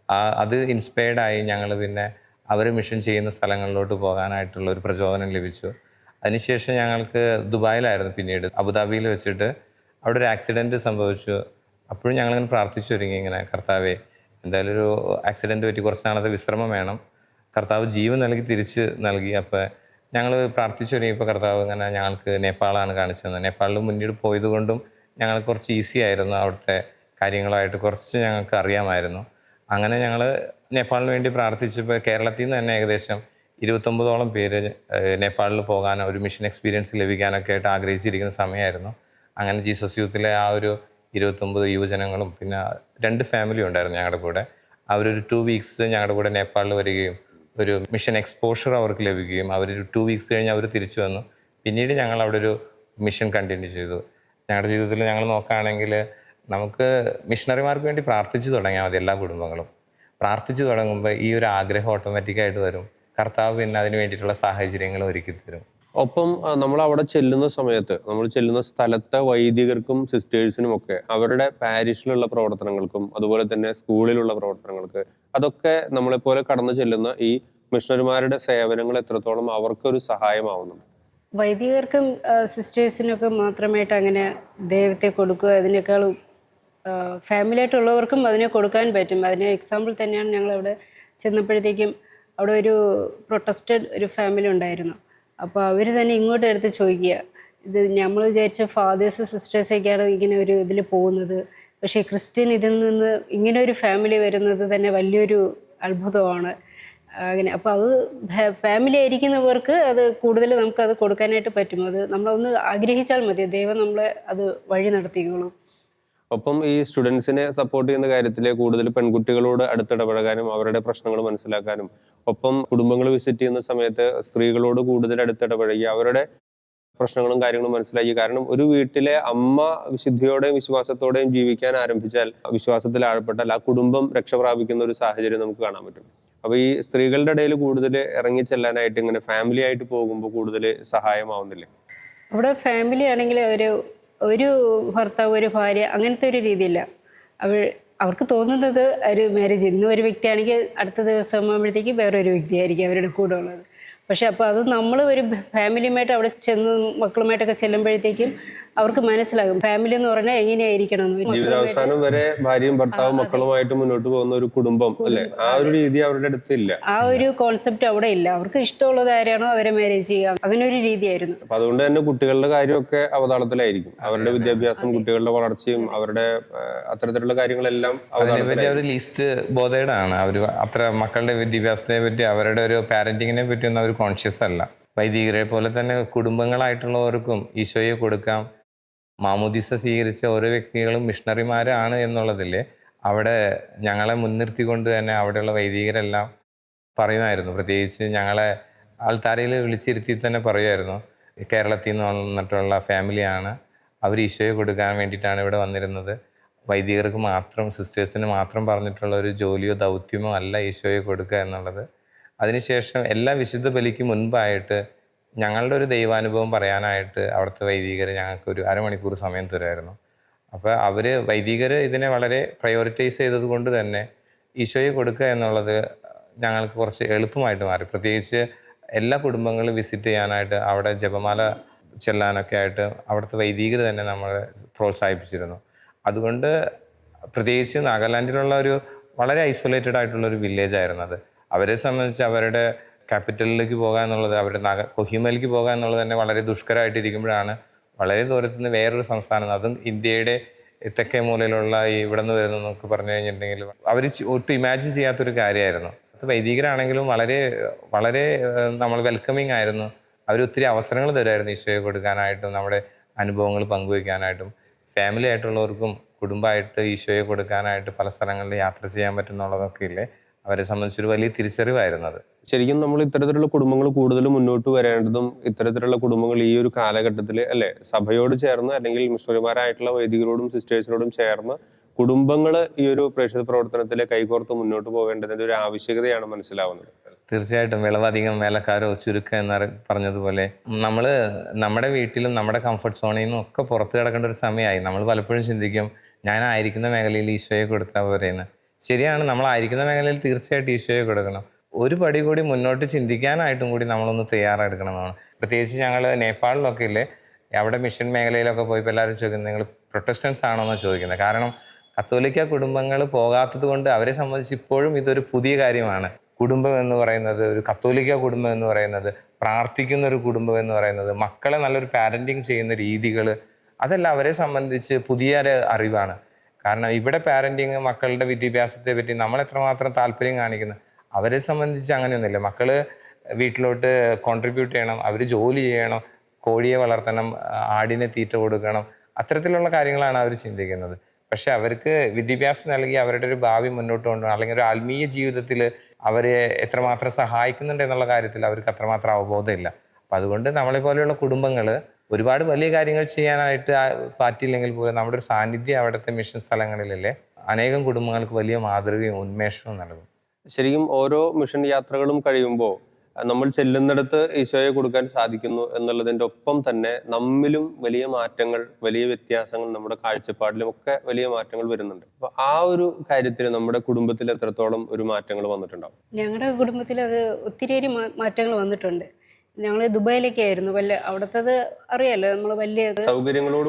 ആ അത് ഇൻസ്പയർഡായി ഞങ്ങൾ പിന്നെ അവർ മിഷൻ ചെയ്യുന്ന സ്ഥലങ്ങളിലോട്ട് പോകാനായിട്ടുള്ള ഒരു പ്രചോദനം ലഭിച്ചു. അതിനുശേഷം ഞങ്ങൾക്ക് ദുബായിലായിരുന്നു പിന്നീട്. അബുദാബിയിൽ വെച്ചിട്ട് അവിടെ ഒരു ആക്സിഡന്റ് സംഭവിച്ചു. അപ്പോഴും ഞങ്ങളിങ്ങനെ പ്രാർത്ഥിച്ചു ഒരുങ്ങി ഇങ്ങനെ കർത്താവെ എന്തായാലും ഒരു ആക്സിഡന്റ് പറ്റി കുറച്ച് നാളത്തെ വിശ്രമം വേണം. കർത്താവ് ജീവൻ നൽകി തിരിച്ച് നൽകി. അപ്പോൾ ഞങ്ങൾ പ്രാർത്ഥിച്ചു തുടങ്ങിയപ്പോൾ കർത്താവ് ഇങ്ങനെ ഞങ്ങൾക്ക് നേപ്പാളാണ് കാണിച്ചു തന്നത് നേപ്പാളിൽ മുന്നീട് പോയത് കൊണ്ടും ഞങ്ങൾക്ക് കുറച്ച് ഈസി ആയിരുന്നു അവിടുത്തെ കാര്യങ്ങളായിട്ട് കുറച്ച് ഞങ്ങൾക്ക് അറിയാമായിരുന്നു. അങ്ങനെ ഞങ്ങൾ നേപ്പാളിന് വേണ്ടി പ്രാർത്ഥിച്ചപ്പോൾ കേരളത്തിൽ നിന്ന് തന്നെ ഏകദേശം ഇരുപത്തൊമ്പതോളം പേര് നേപ്പാളിൽ പോകാൻ ഒരു മിഷൻ എക്സ്പീരിയൻസ് ലഭിക്കാനൊക്കെ ആയിട്ട് ആഗ്രഹിച്ചിരിക്കുന്ന സമയമായിരുന്നു. അങ്ങനെ ജീസസ് യൂത്തിലെ ആ ഒരു ഇരുപത്തൊമ്പത് യുവജനങ്ങളും പിന്നെ രണ്ട് ഫാമിലി ഉണ്ടായിരുന്നു ഞങ്ങളുടെ കൂടെ. അവരൊരു ടു വീക്സ് ഞങ്ങളുടെ കൂടെ നേപ്പാളിൽ വരികയും ഒരു മിഷൻ എക്സ്പോഷർ അവർക്ക് ലഭിക്കുകയും അവരൊരു ടു വീക്സ് കഴിഞ്ഞ് അവർ തിരിച്ചു വന്നു. പിന്നീട് ഞങ്ങൾ അവിടെ ഒരു മിഷൻ കണ്ടിന്യൂ ചെയ്തു. ഞങ്ങളുടെ ജീവിതത്തിൽ ഞങ്ങൾ നോക്കുകയാണെങ്കിൽ നമുക്ക് മിഷണറിമാർക്ക് വേണ്ടി പ്രാർത്ഥിച്ചു തുടങ്ങിയാൽ മതി എല്ലാ കുടുംബങ്ങളും. പ്രാർത്ഥിച്ചു തുടങ്ങുമ്പോൾ ഈ ഒരു ആഗ്രഹം ഓട്ടോമാറ്റിക്കായിട്ട് വരും. കർത്താവ് പിന്നെ അതിന് വേണ്ടിയിട്ടുള്ള സാഹചര്യങ്ങൾ ഒരുക്കി തരും. ഒപ്പം നമ്മൾ അവിടെ ചെല്ലുന്ന സമയത്ത് നമ്മൾ ചെല്ലുന്ന സ്ഥലത്തെ വൈദികർക്കും സിസ്റ്റേഴ്സിനും ഒക്കെ അവരുടെ പാരിഷിലുള്ള പ്രവർത്തനങ്ങൾക്കും അതുപോലെ തന്നെ സ്കൂളിലുള്ള പ്രവർത്തനങ്ങൾക്ക് അതൊക്കെ നമ്മളെപ്പോലെ കടന്നു ചെല്ലുന്ന ഈ മിഷണറിമാരുടെ സേവനങ്ങൾ എത്രത്തോളം അവർക്കൊരു സഹായമാവുന്നുണ്ട്. വൈദികർക്കും സിസ്റ്റേഴ്സിനൊക്കെ മാത്രമായിട്ട് അങ്ങനെ ദൈവത്തെ കൊടുക്കുക അതിനേക്കാളും ഫാമിലി ആയിട്ടുള്ളവർക്കും അതിനെ കൊടുക്കാൻ പറ്റും. അതിന് എക്സാമ്പിൾ തന്നെയാണ് ഞങ്ങൾ അവിടെ ചെന്നപ്പോഴത്തേക്കും അവിടെ ഒരു പ്രൊട്ടസ്റ്റഡ് ഒരു ഫാമിലി ഉണ്ടായിരുന്നു. അപ്പോൾ അവർ തന്നെ ഇങ്ങോട്ട് എടുത്ത് ചോദിക്കുക ഇത് നമ്മൾ വിചാരിച്ച ഫാദേഴ്സ് സിസ്റ്റേഴ്സൊക്കെയാണ് ഇങ്ങനെ ഒരു ഇതിൽ പോകുന്നത്. പക്ഷേ ക്രിസ്ത്യൻ ഇതിൽ നിന്ന് ഇങ്ങനെ ഒരു ഫാമിലി വരുന്നത് തന്നെ വലിയൊരു അത്ഭുതമാണ്. അങ്ങനെ അപ്പോൾ അത് ഫാമിലി ആയിരിക്കുന്നവർക്ക് അത് കൂടുതൽ നമുക്കത് കൊടുക്കാനായിട്ട് പറ്റും. അത് നമ്മളൊന്ന് ആഗ്രഹിച്ചാൽ മതി. ദൈവം നമ്മളെ അത് വഴി നടത്തിക്കോളും. ഒപ്പം ഈ സ്റ്റുഡൻസിനെ സപ്പോർട്ട് ചെയ്യുന്ന കാര്യത്തിൽ കൂടുതൽ പെൺകുട്ടികളോട് അടുത്തിടപഴകാനും അവരുടെ പ്രശ്നങ്ങൾ മനസ്സിലാക്കാനും ഒപ്പം കുടുംബങ്ങൾ വിസിറ്റ് ചെയ്യുന്ന സമയത്ത് സ്ത്രീകളോട് കൂടുതൽ അടുത്തിടപഴകി അവരുടെ പ്രശ്നങ്ങളും കാര്യങ്ങളും മനസ്സിലാക്കി. കാരണം ഒരു വീട്ടിലെ അമ്മ വിശുദ്ധിയോടെയും വിശ്വാസത്തോടെയും ജീവിക്കാൻ ആരംഭിച്ചാൽ വിശ്വാസത്തിൽ ആഴപ്പെട്ടാൽ ആ കുടുംബം രക്ഷപ്രാപിക്കുന്ന ഒരു സാഹചര്യം നമുക്ക് കാണാൻ പറ്റും. അപ്പൊ ഈ സ്ത്രീകളുടെ ഇടയിൽ കൂടുതൽ ഇറങ്ങി ചെല്ലാനായിട്ട് ഇങ്ങനെ ഫാമിലി ആയിട്ട് പോകുമ്പോൾ കൂടുതൽ സഹായമാവുന്നില്ലേ? അവിടെ ഫാമിലി ആണെങ്കിൽ അവർ ഒരു ഭർത്താവ് ഒരു ഭാര്യ അങ്ങനത്തെ ഒരു രീതിയില്ല. അവൾ അവർക്ക് തോന്നുന്നത് ഒരു മാരേജ് ഇന്ന് ഒരു വ്യക്തിയാണെങ്കിൽ അടുത്ത ദിവസം ആകുമ്പോഴത്തേക്ക് വേറൊരു വ്യക്തിയായിരിക്കും അവരുടെ കൂടെ ഉള്ളത്. പക്ഷെ അപ്പോൾ അത് നമ്മൾ ഒരു ഫാമിലിയുമായിട്ട് അവിടെ ചെന്ന് മക്കളുമായിട്ടൊക്കെ ചെല്ലുമ്പോഴത്തേക്കും അവർക്ക് മനസ്സിലാകും. ഫാമിലി എന്ന് പറഞ്ഞാൽ എങ്ങനെയായിരിക്കണം? എന്ന് ജീവിതാവസാനം വരെ ഭാര്യയും ഭർത്താവും മക്കളുമായിട്ട് മുന്നോട്ട് പോകുന്ന ഒരു കുടുംബം അല്ലെ? ആ ഒരു രീതി അവരുടെ അടുത്തില്ല. ആ ഒരു കോൺസെപ്റ്റ് അവിടെ ഇല്ല. അവർക്ക് ഇഷ്ടമുള്ളത് ആരാണോ അവരെ മാരേജ് ചെയ്യാം. അങ്ങനെ ഒരു രീതിയായിരുന്നു. അപ്പൊ അതുകൊണ്ട് തന്നെ കുട്ടികളുടെ കാര്യമൊക്കെ അവതാളത്തിലായിരിക്കും. അവരുടെ വിദ്യാഭ്യാസം കുട്ടികളുടെ വളർച്ചയും അവരുടെ അത്തരത്തിലുള്ള കാര്യങ്ങളെല്ലാം അതിനെപ്പറ്റി അവർ ലീസ്റ്റ് ബോധേഡാണ് അവർ അത്ര മക്കളുടെ വിദ്യാഭ്യാസത്തെ പറ്റി അവരുടെ ഒരു പാരന്റിങ്ങിനെ പറ്റി ഒന്നും അവർ കോൺഷ്യസ് അല്ല. വൈദികരെ പോലെ തന്നെ കുടുംബങ്ങളായിട്ടുള്ളവർക്കും ഈശോയെ കൊടുക്കാം. മാമുദിസ സ്വീകരിച്ച ഓരോ വ്യക്തികളും മിഷണറിമാരാണ് എന്നുള്ളതിൽ അവിടെ ഞങ്ങളെ മുൻനിർത്തിക്കൊണ്ട് തന്നെ അവിടെയുള്ള വൈദികരെല്ലാം പറയുമായിരുന്നു. പ്രത്യേകിച്ച് ഞങ്ങളെ ആൾത്താരയിൽ വിളിച്ചിരുത്തി തന്നെ പറയുമായിരുന്നു. കേരളത്തിൽ നിന്ന് വന്നിട്ടുള്ള ഫാമിലിയാണ് അവർ ഈശോയെ കൊടുക്കാൻ വേണ്ടിയിട്ടാണ് ഇവിടെ വന്നിരുന്നത്. വൈദികർക്ക് മാത്രം സിസ്റ്റേഴ്സിന് മാത്രം പറഞ്ഞിട്ടുള്ള ഒരു ജോലിയോ ദൗത്യമോ അല്ല ഈശോയെ കൊടുക്കുക എന്നുള്ളത്. അതിനുശേഷം എല്ലാ വിശുദ്ധ ബലിക്ക് മുൻപായിട്ട് ഞങ്ങളുടെ ഒരു ദൈവാനുഭവം പറയാനായിട്ട് അവിടുത്തെ വൈദികർ ഞങ്ങൾക്ക് ഒരു അരമണിക്കൂർ സമയം തരുമായിരുന്നു അപ്പോൾ അവർ വൈദികർ ഇതിനെ വളരെ പ്രയോറിറ്റൈസ് ചെയ്തത് കൊണ്ട് തന്നെ ഈശോയെ കൊടുക്കുക എന്നുള്ളത് ഞങ്ങൾക്ക് കുറച്ച് എളുപ്പമായിട്ട് മാറി. പ്രത്യേകിച്ച് എല്ലാ കുടുംബങ്ങളും വിസിറ്റ് ചെയ്യാനായിട്ട് അവിടെ ജപമാല ചെല്ലാനൊക്കെ ആയിട്ട് അവിടുത്തെ വൈദികർ തന്നെ നമ്മളെ പ്രോത്സാഹിപ്പിച്ചിരുന്നു. അതുകൊണ്ട് പ്രത്യേകിച്ച് നാഗാലാൻഡിലുള്ള ഒരു വളരെ ഐസൊലേറ്റഡ് ആയിട്ടുള്ള ഒരു വില്ലേജ് ആയിരുന്നു അത്. അവരെ സംബന്ധിച്ച് അവരുടെ ക്യാപിറ്റലിലേക്ക് പോകുക എന്നുള്ളത് അവരുടെ നഗ കൊഹിമയിലേക്ക് പോകുക എന്നുള്ളത് തന്നെ വളരെ ദുഷ്കരമായിട്ടിരിക്കുമ്പോഴാണ് വളരെ ദൂരത്ത് നിന്ന് വേറൊരു സംസ്ഥാനം അതും ഇന്ത്യയുടെ തെക്കേ മൂലയിലുള്ള ഈ ഇവിടെ നിന്ന് വരുന്നതൊക്കെ പറഞ്ഞു കഴിഞ്ഞിട്ടുണ്ടെങ്കിൽ അവർ ഒട്ടും ഇമാജിൻ ചെയ്യാത്തൊരു കാര്യമായിരുന്നു. അത് വൈദികരാണെങ്കിലും വളരെ വളരെ നമ്മൾ വെൽക്കമിങ് ആയിരുന്നു. അവർ ഒത്തിരി അവസരങ്ങൾ തരുമായിരുന്നു ഈശോയെ കൊടുക്കാനായിട്ടും നമ്മുടെ അനുഭവങ്ങൾ പങ്കുവയ്ക്കാനായിട്ടും. ഫാമിലി ആയിട്ടുള്ളവർക്കും കുടുംബമായിട്ട് ഈശോയെ കൊടുക്കാനായിട്ട് പല സ്ഥലങ്ങളിൽ യാത്ര ചെയ്യാൻ പറ്റുന്നുള്ളതൊക്കെ ഇല്ലേ? അവരെ സംബന്ധിച്ചൊരു വലിയ തിരിച്ചറിവായിരുന്നത്. ശരിക്കും നമ്മൾ ഇത്തരത്തിലുള്ള കുടുംബങ്ങൾ കൂടുതൽ മുന്നോട്ട് വരേണ്ടതും ഇത്തരത്തിലുള്ള കുടുംബങ്ങൾ ഈ ഒരു കാലഘട്ടത്തിൽ അല്ലെ സഭയോട് ചേർന്ന് അല്ലെങ്കിൽ മിഷണറിമാരായിട്ടുള്ള വൈദികരോടും സിസ്റ്റേഴ്സിനോടും ചേർന്ന് കുടുംബങ്ങൾ ഈ ഒരു പ്രേക്ഷിത പ്രവർത്തനത്തിലെ കൈകോർത്ത് മുന്നോട്ട് പോകേണ്ടതിന്റെ ഒരു ആവശ്യകതയാണ് മനസ്സിലാവുന്നത്. തീർച്ചയായിട്ടും വിളവധികം വേലക്കാരോ ചുരുക്കം എന്ന് പറഞ്ഞതുപോലെ നമ്മൾ നമ്മുടെ വീട്ടിലും നമ്മുടെ കംഫർട്ട് സോണിൽ നിന്നും ഒക്കെ പുറത്ത് കിടക്കേണ്ട ഒരു സമയമായി. നമ്മൾ പലപ്പോഴും ചിന്തിക്കും ഞാനായിരിക്കുന്ന മേഖലയിൽ ഈശോയെ കൊടുത്താൽ പോരെയെന്ന് ശരിയാണ് നമ്മൾ ആയിരിക്കുന്ന മേഖലയിൽ തീർച്ചയായിട്ടും ഈശോയെ കൊടുക്കണം. ഒരു പടി കൂടി മുന്നോട്ട് ചിന്തിക്കാനായിട്ടും കൂടി നമ്മളൊന്ന് തയ്യാറെടുക്കണമെന്നാണ്. പ്രത്യേകിച്ച് ഞങ്ങൾ നേപ്പാളിലൊക്കെ ഇല്ലേ അവിടെ മിഷൻ മേഖലയിലൊക്കെ പോയപ്പോൾ എല്ലാവരും ചോദിക്കുന്നത് നിങ്ങൾ പ്രൊട്ടസ്റ്റൻസ് ആണോ എന്ന് ചോദിക്കുന്നത്? കാരണം കത്തോലിക്ക കുടുംബങ്ങൾ പോകാത്തത് കൊണ്ട് അവരെ സംബന്ധിച്ച് ഇപ്പോഴും ഇതൊരു പുതിയ കാര്യമാണ്. കുടുംബം എന്ന് പറയുന്നത് ഒരു കത്തോലിക്ക കുടുംബം എന്ന് പറയുന്നത് പ്രാർത്ഥിക്കുന്ന ഒരു കുടുംബം എന്ന് പറയുന്നത് മക്കളെ നല്ലൊരു പാരന്റിങ് ചെയ്യുന്ന രീതികൾ അതെല്ലാം അവരെ സംബന്ധിച്ച് പുതിയൊരു അറിവാണ്. കാരണം ഇവിടെ പാരന്റിങ് മക്കളുടെ വിദ്യാഭ്യാസത്തെ പറ്റി നമ്മൾ എത്രമാത്രം താല്പര്യം കാണിക്കുന്നു. അവരെ സംബന്ധിച്ച് അങ്ങനെയൊന്നുമില്ല. മക്കൾ വീട്ടിലോട്ട് കോൺട്രിബ്യൂട്ട് ചെയ്യണം അവർ ജോലി ചെയ്യണം കോഴിയെ വളർത്തണം ആടിനെ തീറ്റ കൊടുക്കണം അത്തരത്തിലുള്ള കാര്യങ്ങളാണ് അവർ ചിന്തിക്കുന്നത്. പക്ഷെ അവർക്ക് വിദ്യാഭ്യാസം നൽകി അവരുടെ ഒരു ഭാവി മുന്നോട്ട് കൊണ്ടുപോകണം അല്ലെങ്കിൽ ഒരു ആത്മീയ ജീവിതത്തിൽ അവരെ എത്രമാത്രം സഹായിക്കുന്നുണ്ട് എന്നുള്ള കാര്യത്തിൽ അവർക്ക് അത്രമാത്രം അവബോധമില്ല. അപ്പം അതുകൊണ്ട് നമ്മളെ പോലെയുള്ള കുടുംബങ്ങൾ ഒരുപാട് വലിയ കാര്യങ്ങൾ ചെയ്യാനായിട്ട് ആ- പറ്റിയില്ലെങ്കിൽ പോലും നമ്മുടെ ഒരു സാന്നിധ്യം അവിടുത്തെ മിഷൻ സ്ഥലങ്ങളിലല്ലേ അനേകം കുടുംബങ്ങൾക്ക് വലിയ മാതൃകയും ഉന്മേഷവും നൽകും. ശരിക്കും ഓരോ മിഷൻ യാത്രകളും കഴിയുമ്പോൾ നമ്മൾ ചെല്ലുന്നിടത്ത് ഈശോയെ കൊടുക്കാൻ സാധിക്കുന്നു എന്നുള്ളതിന്റെ ഒപ്പം തന്നെ നമ്മിലും വലിയ മാറ്റങ്ങൾ വലിയ വ്യത്യാസങ്ങൾ നമ്മുടെ കാഴ്ചപ്പാടിലും ഒക്കെ വലിയ മാറ്റങ്ങൾ വരുന്നുണ്ട്. അപ്പൊ ആ ഒരു കാര്യത്തിൽ നമ്മുടെ കുടുംബത്തിൽ എത്രത്തോളം ഒരു മാറ്റങ്ങൾ വന്നിട്ടുണ്ടാവും? ഞങ്ങളുടെ കുടുംബത്തിൽ അത് ഒത്തിരിയേറെ മാറ്റങ്ങൾ വന്നിട്ടുണ്ട്. ഞങ്ങൾ ദുബായിലേക്കായിരുന്നു. വല്ല അവിടത്തത് അറിയാലോ നമ്മൾ വലിയ സൗകര്യങ്ങളോട്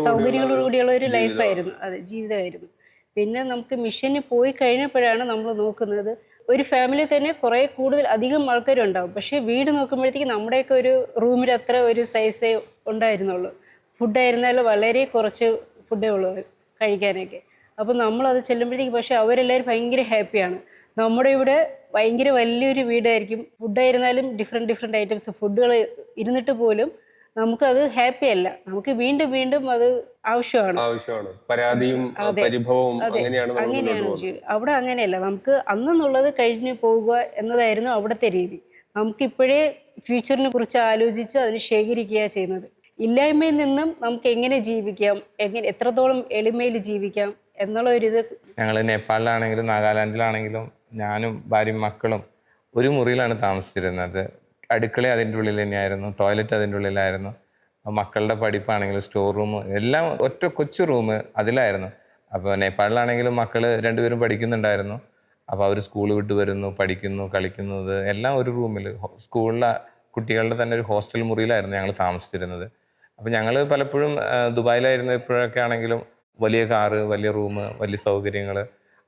കൂടിയുള്ള ഒരു ലൈഫായിരുന്നു. അതെ ജീവിതമായിരുന്നു. പിന്നെ നമുക്ക് മിഷന് പോയി കഴിഞ്ഞപ്പോഴാണ് നമ്മൾ നോക്കുന്നത് ഒരു ഫാമിലി തന്നെ കുറേ കൂടുതൽ അധികം ആൾക്കാരുണ്ടാവും. പക്ഷേ വീട് നോക്കുമ്പോഴത്തേക്ക് നമ്മുടെയൊക്കെ ഒരു റൂമിൽ അത്ര ഒരു സൈസേ ഉണ്ടായിരുന്നുള്ളൂ. ഫുഡായിരുന്നാലും വളരെ കുറച്ച് ഫുഡേ ഉള്ളൂ കഴിക്കാനൊക്കെ. അപ്പോൾ നമ്മളത് ചെല്ലുമ്പോഴത്തേക്ക് പക്ഷേ അവരെല്ലാവരും ഭയങ്കര ഹാപ്പിയാണ്. നമ്മുടെ ഇവിടെ ഭയങ്കര വലിയൊരു വീടായിരിക്കും. ഫുഡായിരുന്നാലും ഡിഫറെന്റ് ഡിഫറെന്റ് ഐറ്റംസ് ഫുഡുകൾ ഇരുന്നിട്ട് പോലും നമുക്കത് ഹാപ്പി അല്ല. നമുക്ക് വീണ്ടും വീണ്ടും അത് ആവശ്യമാണ്. ആവശ്യമാണ്. പരാതിയും പരിഭവവും അങ്ങനെയാണ് അവിടെ അങ്ങനെയല്ല. നമുക്ക് അന്നെന്നുള്ളത് കഴിഞ്ഞു പോവുക എന്നതായിരുന്നു അവിടുത്തെ രീതി. നമുക്കിപ്പോഴേ ഫ്യൂച്ചറിനെ കുറിച്ച് ആലോചിച്ച് അതിന് ശേഖരിക്കുക ചെയ്യുന്നത്. ഇല്ലായ്മയിൽ നിന്നും നമുക്ക് എങ്ങനെ ജീവിക്കാം? എങ്ങനെ എത്രത്തോളം എളിമയിൽ ജീവിക്കാം? എന്നുള്ള ഒരു ഇത് ഞങ്ങൾ നേപ്പാളിലാണെങ്കിലും നാഗാലാൻഡിലാണെങ്കിലും ഞാനും ഭാര്യയും മക്കളും ഒരു മുറിയിലാണ് താമസിച്ചിരുന്നത്. അടുക്കള അതിന്റെ ഉള്ളിൽ തന്നെയായിരുന്നു ടോയ്ലറ്റ് അതിന്റെ ഉള്ളിലായിരുന്നു. മക്കളുടെ പഠിപ്പാണെങ്കിലും സ്റ്റോർ റൂം എല്ലാം ഒറ്റ കൊച്ചു റൂം അതിലായിരുന്നു. അപ്പോൾ നേപ്പാളിലാണെങ്കിലും മക്കൾ രണ്ടുപേരും പഠിക്കുന്നുണ്ടായിരുന്നു. അപ്പോൾ അവർ സ്കൂൾ വിട്ട് വരുന്നു പഠിക്കുന്നു കളിക്കുന്നത് എല്ലാം ഒരു റൂമിൽ സ്കൂളിലെ കുട്ടികളുടെ തന്നെ ഒരു ഹോസ്റ്റൽ മുറിയിലായിരുന്നു ഞങ്ങൾ താമസിച്ചിരുന്നത്. അപ്പോൾ ഞങ്ങൾ പലപ്പോഴും ദുബായിലായിരുന്നു ദുബായിലായിരുന്നപ്പോഴൊക്കെ ആണെങ്കിലും വലിയ കാറ് വലിയ റൂം വലിയ സൗകര്യങ്ങൾ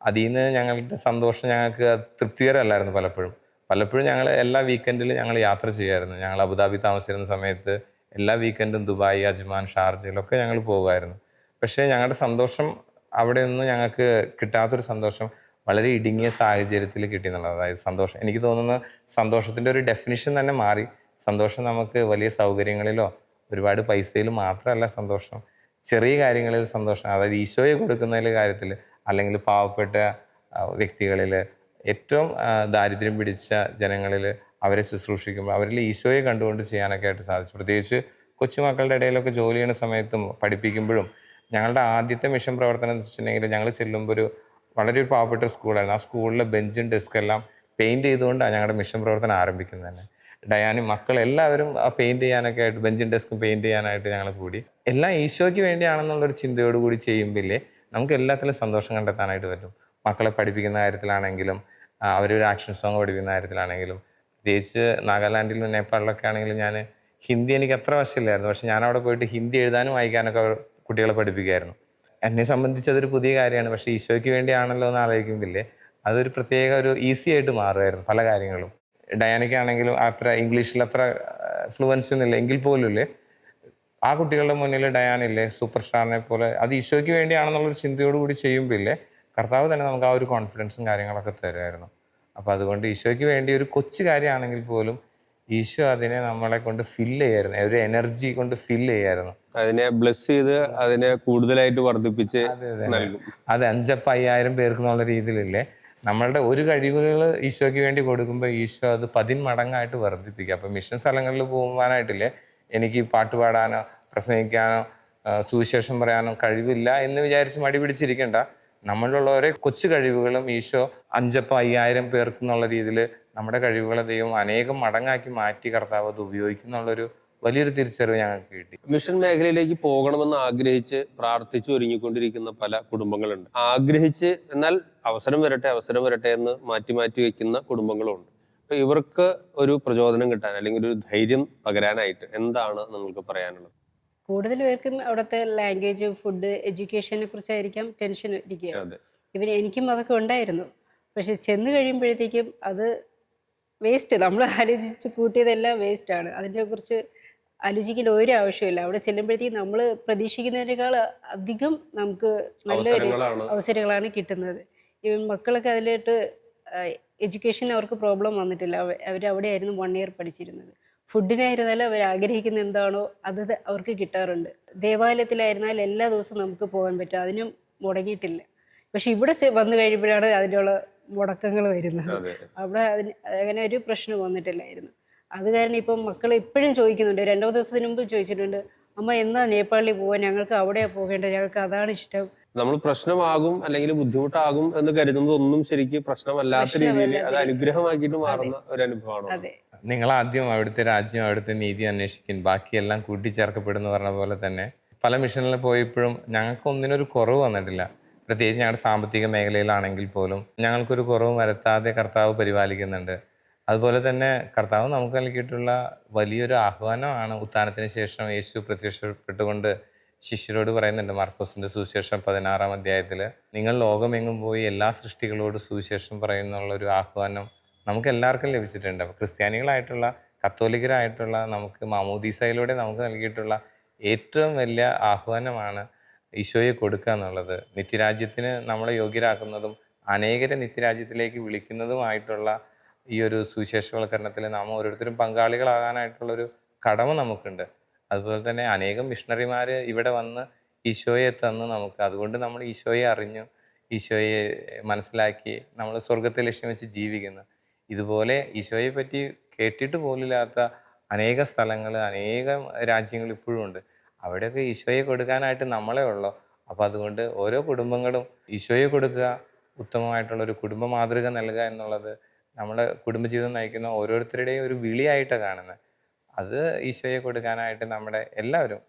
അതിൽ നിന്ന് ഞങ്ങളുടെ സന്തോഷം ഞങ്ങൾക്ക് തൃപ്തികരമല്ലായിരുന്നു പലപ്പോഴും. പലപ്പോഴും ഞങ്ങൾ എല്ലാ വീക്കെൻഡിലും ഞങ്ങൾ യാത്ര ചെയ്യുമായിരുന്നു. ഞങ്ങൾ അബുദാബി താമസിച്ചിരുന്ന സമയത്ത് എല്ലാ വീക്കെൻഡും ദുബായ് അജ്മാൻ ഷാർജയിലൊക്കെ ഞങ്ങൾ പോകുമായിരുന്നു. പക്ഷേ ഞങ്ങളുടെ സന്തോഷം അവിടെ നിന്ന് ഞങ്ങൾക്ക് കിട്ടാത്തൊരു സന്തോഷം വളരെ ഇടുങ്ങിയ സാഹചര്യത്തിൽ കിട്ടി എന്നുള്ളത് അതായത് സന്തോഷം. എനിക്ക് തോന്നുന്ന സന്തോഷത്തിന്റെ ഒരു ഡെഫിനിഷൻ തന്നെ മാറി. സന്തോഷം നമുക്ക് വലിയ സൗകര്യങ്ങളിലോ ഒരുപാട് പൈസയിൽ മാത്രമല്ല സന്തോഷം. ചെറിയ കാര്യങ്ങളിൽ സന്തോഷം. അതായത് ഈശോയെ കൊടുക്കുന്നതിൽ കാര്യത്തിൽ അല്ലെങ്കിൽ പാവപ്പെട്ട വ്യക്തികളിൽ ഏറ്റവും ദാരിദ്ര്യം പിടിച്ച ജനങ്ങളിൽ അവരെ ശുശ്രൂഷിക്കുമ്പോൾ അവരിൽ ഈശോയെ കണ്ടുകൊണ്ട് ചെയ്യാനൊക്കെ ആയിട്ട് സാധിച്ചു. പ്രത്യേകിച്ച് കൊച്ചുമക്കളുടെ ഇടയിലൊക്കെ ജോലി ചെയ്യുന്ന സമയത്തും പഠിപ്പിക്കുമ്പോഴും ഞങ്ങളുടെ ആദ്യത്തെ മിഷൻ പ്രവർത്തനം എന്ന് വെച്ചിട്ടുണ്ടെങ്കിൽ ഞങ്ങൾ ചെല്ലുമ്പോൾ ഒരു വളരെ ഒരു പാവപ്പെട്ട സ്കൂളായിരുന്നു. ആ സ്കൂളിലെ ബെഞ്ചും ഡെസ്ക് എല്ലാം പെയിന്റ് ചെയ്തുകൊണ്ടാണ് ഞങ്ങളുടെ മിഷൻ പ്രവർത്തനം ആരംഭിക്കുന്നത് തന്നെ. ഡയാനും മക്കൾ എല്ലാവരും ആ പെയിന്റ് ചെയ്യാനൊക്കെ ആയിട്ട് ബെഞ്ചും ഡെസ്കും പെയിന്റ് ചെയ്യാനായിട്ട് ഞങ്ങൾ കൂടി. എല്ലാം ഈശോയ്ക്ക് വേണ്ടിയാണെന്നുള്ളൊരു ചിന്തയോടുകൂടി ചെയ്യുമ്പില്ലേ നമുക്ക് എല്ലാത്തിലും സന്തോഷം കണ്ടെത്താനായിട്ട് പറ്റും. മക്കളെ പഠിപ്പിക്കുന്ന കാര്യത്തിലാണെങ്കിലും അവരൊരു ആക്ഷൻ സോങ് പഠിപ്പിക്കുന്ന കാര്യത്തിലാണെങ്കിലും. പ്രത്യേകിച്ച് നാഗാലാൻഡിലും നേപ്പാളിലൊക്കെ ആണെങ്കിലും ഞാൻ ഹിന്ദി എനിക്ക് അത്ര വശമില്ലായിരുന്നു. പക്ഷെ ഞാൻ അവിടെ പോയിട്ട് ഹിന്ദി എഴുതാനും വായിക്കാനൊക്കെ കുട്ടികളെ പഠിപ്പിക്കുമായിരുന്നു. എന്നെ സംബന്ധിച്ച് അതൊരു പുതിയ കാര്യമാണ്. പക്ഷേ ഈശോയ്ക്ക് വേണ്ടിയാണല്ലോ എന്ന് ആലോചിക്കുമ്പില്ലേ അതൊരു പ്രത്യേക ഒരു ഈസി ആയിട്ട് മാറുമായിരുന്നു പല കാര്യങ്ങളും. ഡയാനയ്ക്കാണെങ്കിലും അത്ര ഇംഗ്ലീഷിൽ അത്ര ഫ്ലുവൻസി ഒന്നുമില്ല. എങ്കിൽ പോലും ആ കുട്ടികളുടെ മുന്നിൽ ഡയാനില്ലേ സൂപ്പർ സ്റ്റാറിനെ പോലെ അത് ഈശോയ്ക്ക് വേണ്ടിയാണെന്നുള്ളൊരു ചിന്തയോട് കൂടി ചെയ്യുമ്പില്ലേ കർത്താവ് തന്നെ നമുക്ക് ആ ഒരു കോൺഫിഡൻസും കാര്യങ്ങളൊക്കെ തരുമായിരുന്നു അപ്പോൾ അതുകൊണ്ട് ഈശോയ്ക്ക് വേണ്ടി ഒരു കൊച്ചു കാര്യമാണെങ്കിൽ പോലും ഈശോ അതിനെ നമ്മളെ കൊണ്ട് ഫില്ല് ചെയ്യായിരുന്നു ഒരു എനർജി കൊണ്ട് ഫില്ല് ചെയ്യായിരുന്നു. അതിനെ ബ്ലസ് ചെയ്ത് അതിനെ കൂടുതലായിട്ട് വർദ്ധിപ്പിച്ച് അതെ അത് അഞ്ചപ്പ അയ്യായിരം പേർക്ക് എന്നുള്ള രീതിയിലല്ലേ നമ്മളുടെ ഒരു കഴിവുകൾ ഈശോയ്ക്ക് വേണ്ടി കൊടുക്കുമ്പോൾ ഈശോ അത് പതിന്മടങ്ങായിട്ട് വർദ്ധിപ്പിക്കുക അപ്പം മിഷൻ സ്ഥലങ്ങളിൽ പോകുവാനായിട്ടില്ലേ എനിക്ക് പാട്ട് പാടാനോ പ്രസംഗിക്കാനോ സുവിശേഷം പറയാനോ കഴിവില്ല എന്ന് വിചാരിച്ച് മടി പിടിച്ചിരിക്കേണ്ട. ഓരോ കൊച്ചു കഴിവുകളും ഈശോ അഞ്ചപ്പം അയ്യായിരം പേർക്ക് എന്നുള്ള രീതിയിൽ നമ്മുടെ കഴിവുകളെ ദൈവം അനേകം മടങ്ങാക്കി മാറ്റി കർത്താവ് അത് ഉപയോഗിക്കുന്നുള്ളൊരു വലിയൊരു തിരിച്ചറിവ് ഞങ്ങൾക്ക് കിട്ടി. മിഷൻ മേഖലയിലേക്ക് പോകണമെന്ന് ആഗ്രഹിച്ച് പ്രാർത്ഥിച്ചു ഒരുങ്ങിക്കൊണ്ടിരിക്കുന്ന പല കുടുംബങ്ങളുണ്ട്. ആഗ്രഹിച്ച് എന്നാൽ അവസരം വരട്ടെ അവസരം വരട്ടെ എന്ന് മാറ്റി മാറ്റി വെക്കുന്ന കുടുംബങ്ങളുണ്ട്. അപ്പൊ ഇവർക്ക് ഒരു പ്രചോദനം കിട്ടാൻ അല്ലെങ്കിൽ ഒരു ധൈര്യം പകരാനായിട്ട് എന്താണ് നിങ്ങൾക്ക് പറയാനുള്ളത്? കൂടുതൽ പേർക്കും അവിടുത്തെ ലാംഗ്വേജ് ഫുഡ് എഡ്യൂക്കേഷനെ കുറിച്ചായിരിക്കാം ടെൻഷൻ ഇരിക്കുക. ഇവന് എനിക്കും അതൊക്കെ ഉണ്ടായിരുന്നു. പക്ഷെ ചെന്ന് കഴിയുമ്പോഴത്തേക്കും അത് വേസ്റ്റ് നമ്മൾ ആലോചിച്ച് കൂട്ടിയതെല്ലാം വേസ്റ്റാണ് അതിനെക്കുറിച്ച് ആലോചിക്കേണ്ട ഒരു ആവശ്യമില്ല. അവിടെ ചെല്ലുമ്പോഴത്തേക്കും നമ്മൾ പ്രതീക്ഷിക്കുന്നതിനേക്കാൾ അധികം നമുക്ക് നല്ലൊരു അവസരങ്ങളാണ്. അവസരങ്ങളാണ് കിട്ടുന്നത്. ഇവൻ മക്കളൊക്കെ അതിലോട്ട് എഡ്യൂക്കേഷൻ അവർക്ക് പ്രോബ്ലം വന്നിട്ടില്ല. അവർ അവിടെയായിരുന്നു വൺ ഇയർ പഠിച്ചിരുന്നത്. ഫുഡിനായിരുന്നാലും അവർ ആഗ്രഹിക്കുന്ന എന്താണോ അത് അവർക്ക് കിട്ടാറുണ്ട്. ദേവാലയത്തിലായിരുന്നാൽ എല്ലാ ദിവസവും നമുക്ക് പോകാൻ പറ്റും. അതിനും മുടങ്ങിയിട്ടില്ല. പക്ഷെ ഇവിടെ വന്നു കഴിയുമ്പോഴാണ് അതിനുള്ള മുടക്കങ്ങൾ വരുന്നത്. അവിടെ അതിന് അങ്ങനെ ഒരു പ്രശ്നം വന്നിട്ടില്ലായിരുന്നു. അത് കാരണം ഇപ്പം മക്കൾ ഇപ്പോഴും ചോദിക്കുന്നുണ്ട്. രണ്ടോ ദിവസത്തിന് മുമ്പ് ചോദിച്ചിട്ടുണ്ട്. അമ്മ എന്നാ നേപ്പാളിൽ പോകാൻ ഞങ്ങൾക്ക് അവിടെ പോകേണ്ടത്. ഞങ്ങൾക്ക് അതാണ് ഇഷ്ടം. നമ്മൾ പ്രശ്നമാകും അല്ലെങ്കിൽ ബുദ്ധിമുട്ടാകും എന്ന് കരുതുന്നത് ഒന്നും ശരിക്കും പ്രശ്നമല്ലാത്ത രീതിയിൽ അത് അനുഗ്രഹമാക്കിയിട്ട് മാറുന്ന ഒരു അനുഭവമാണ്. നിങ്ങൾ ആദ്യം അവിടുത്തെ രാജ്യം അവിടുത്തെ നീതി അന്വേഷിക്കും. ബാക്കിയെല്ലാം കൂട്ടിച്ചേർക്കപ്പെടുന്നു പറഞ്ഞ പോലെ തന്നെ പല മിഷനിൽ പോയപ്പോഴും ഞങ്ങൾക്ക് ഒന്നിനൊരു കുറവ് വന്നിട്ടില്ല. പ്രത്യേകിച്ച് ഞങ്ങളുടെ സാമ്പത്തിക മേഖലയിലാണെങ്കിൽ പോലും ഞങ്ങൾക്കൊരു കുറവ് വരുത്താതെ കർത്താവ് പരിപാലിക്കുന്നുണ്ട്. അതുപോലെ തന്നെ കർത്താവ് നമുക്ക് നൽകിയിട്ടുള്ള വലിയൊരു ആഹ്വാനമാണ് ഉത്ഥാനത്തിന് ശേഷം യേശു പ്രത്യക്ഷപ്പെട്ടുകൊണ്ട് ശിഷ്യരോട് പറയുന്നുണ്ട് മാർക്കോസിന്റെ സുവിശേഷം പതിനാറാം അധ്യായത്തിൽ നിങ്ങൾ ലോകമെങ്ങും പോയി എല്ലാ സൃഷ്ടികളോട് സുവിശേഷം പറയുന്നുള്ള ഒരു ആഹ്വാനം നമുക്ക് എല്ലാവർക്കും ലഭിച്ചിട്ടുണ്ട്. ക്രിസ്ത്യാനികളായിട്ടുള്ള കത്തോലിക്കരായിട്ടുള്ള നമുക്ക് മാമോദീസയിലൂടെ നമുക്ക് നൽകിയിട്ടുള്ള ഏറ്റവും വലിയ ആഹ്വാനമാണ് ഈശോയെ കൊടുക്കുക എന്നുള്ളത്. നിത്യരാജ്യത്തിന് നമ്മളെ യോഗ്യരാക്കുന്നതും അനേകരെ നിത്യരാജ്യത്തിലേക്ക് വിളിക്കുന്നതുമായിട്ടുള്ള ഈ ഒരു സുവിശേഷവൽക്കരണത്തിൽ നാം ഓരോരുത്തരും പങ്കാളികളാകാനായിട്ടുള്ളൊരു കടമ നമുക്കുണ്ട്. അതുപോലെ തന്നെ അനേകം മിഷണറിമാർ ഇവിടെ വന്ന് ഈശോയെ തന്ന് നമുക്ക്. അതുകൊണ്ട് നമ്മൾ ഈശോയെ അറിഞ്ഞു ഈശോയെ മനസ്സിലാക്കി നമ്മൾ സ്വർഗത്തെ ലക്ഷ്യം വെച്ച് ജീവിക്കുന്നു. ഇതുപോലെ ഈശോയെ പറ്റി കേട്ടിട്ട് പോലില്ലാത്ത അനേക സ്ഥലങ്ങൾ അനേകം രാജ്യങ്ങൾ ഇപ്പോഴും ഉണ്ട്. അവിടെയൊക്കെ ഈശോയെ കൊടുക്കാനായിട്ട് നമ്മളെ ഉള്ളൂ. അപ്പോൾ അതുകൊണ്ട് ഓരോ കുടുംബങ്ങളും ഈശോയെ കൊടുക്കുക ഉത്തമമായിട്ടുള്ള ഒരു കുടുംബ മാതൃക നൽകുക എന്നുള്ളത് നമ്മുടെ കുടുംബജീവിതം നയിക്കുന്ന ഓരോരുത്തരുടെയും ഒരു വിളിയായിട്ടാണ് കാണുന്നത്. അത് ഈശോയെ കൊടുക്കാനായിട്ട് നമ്മുടെ എല്ലാവരും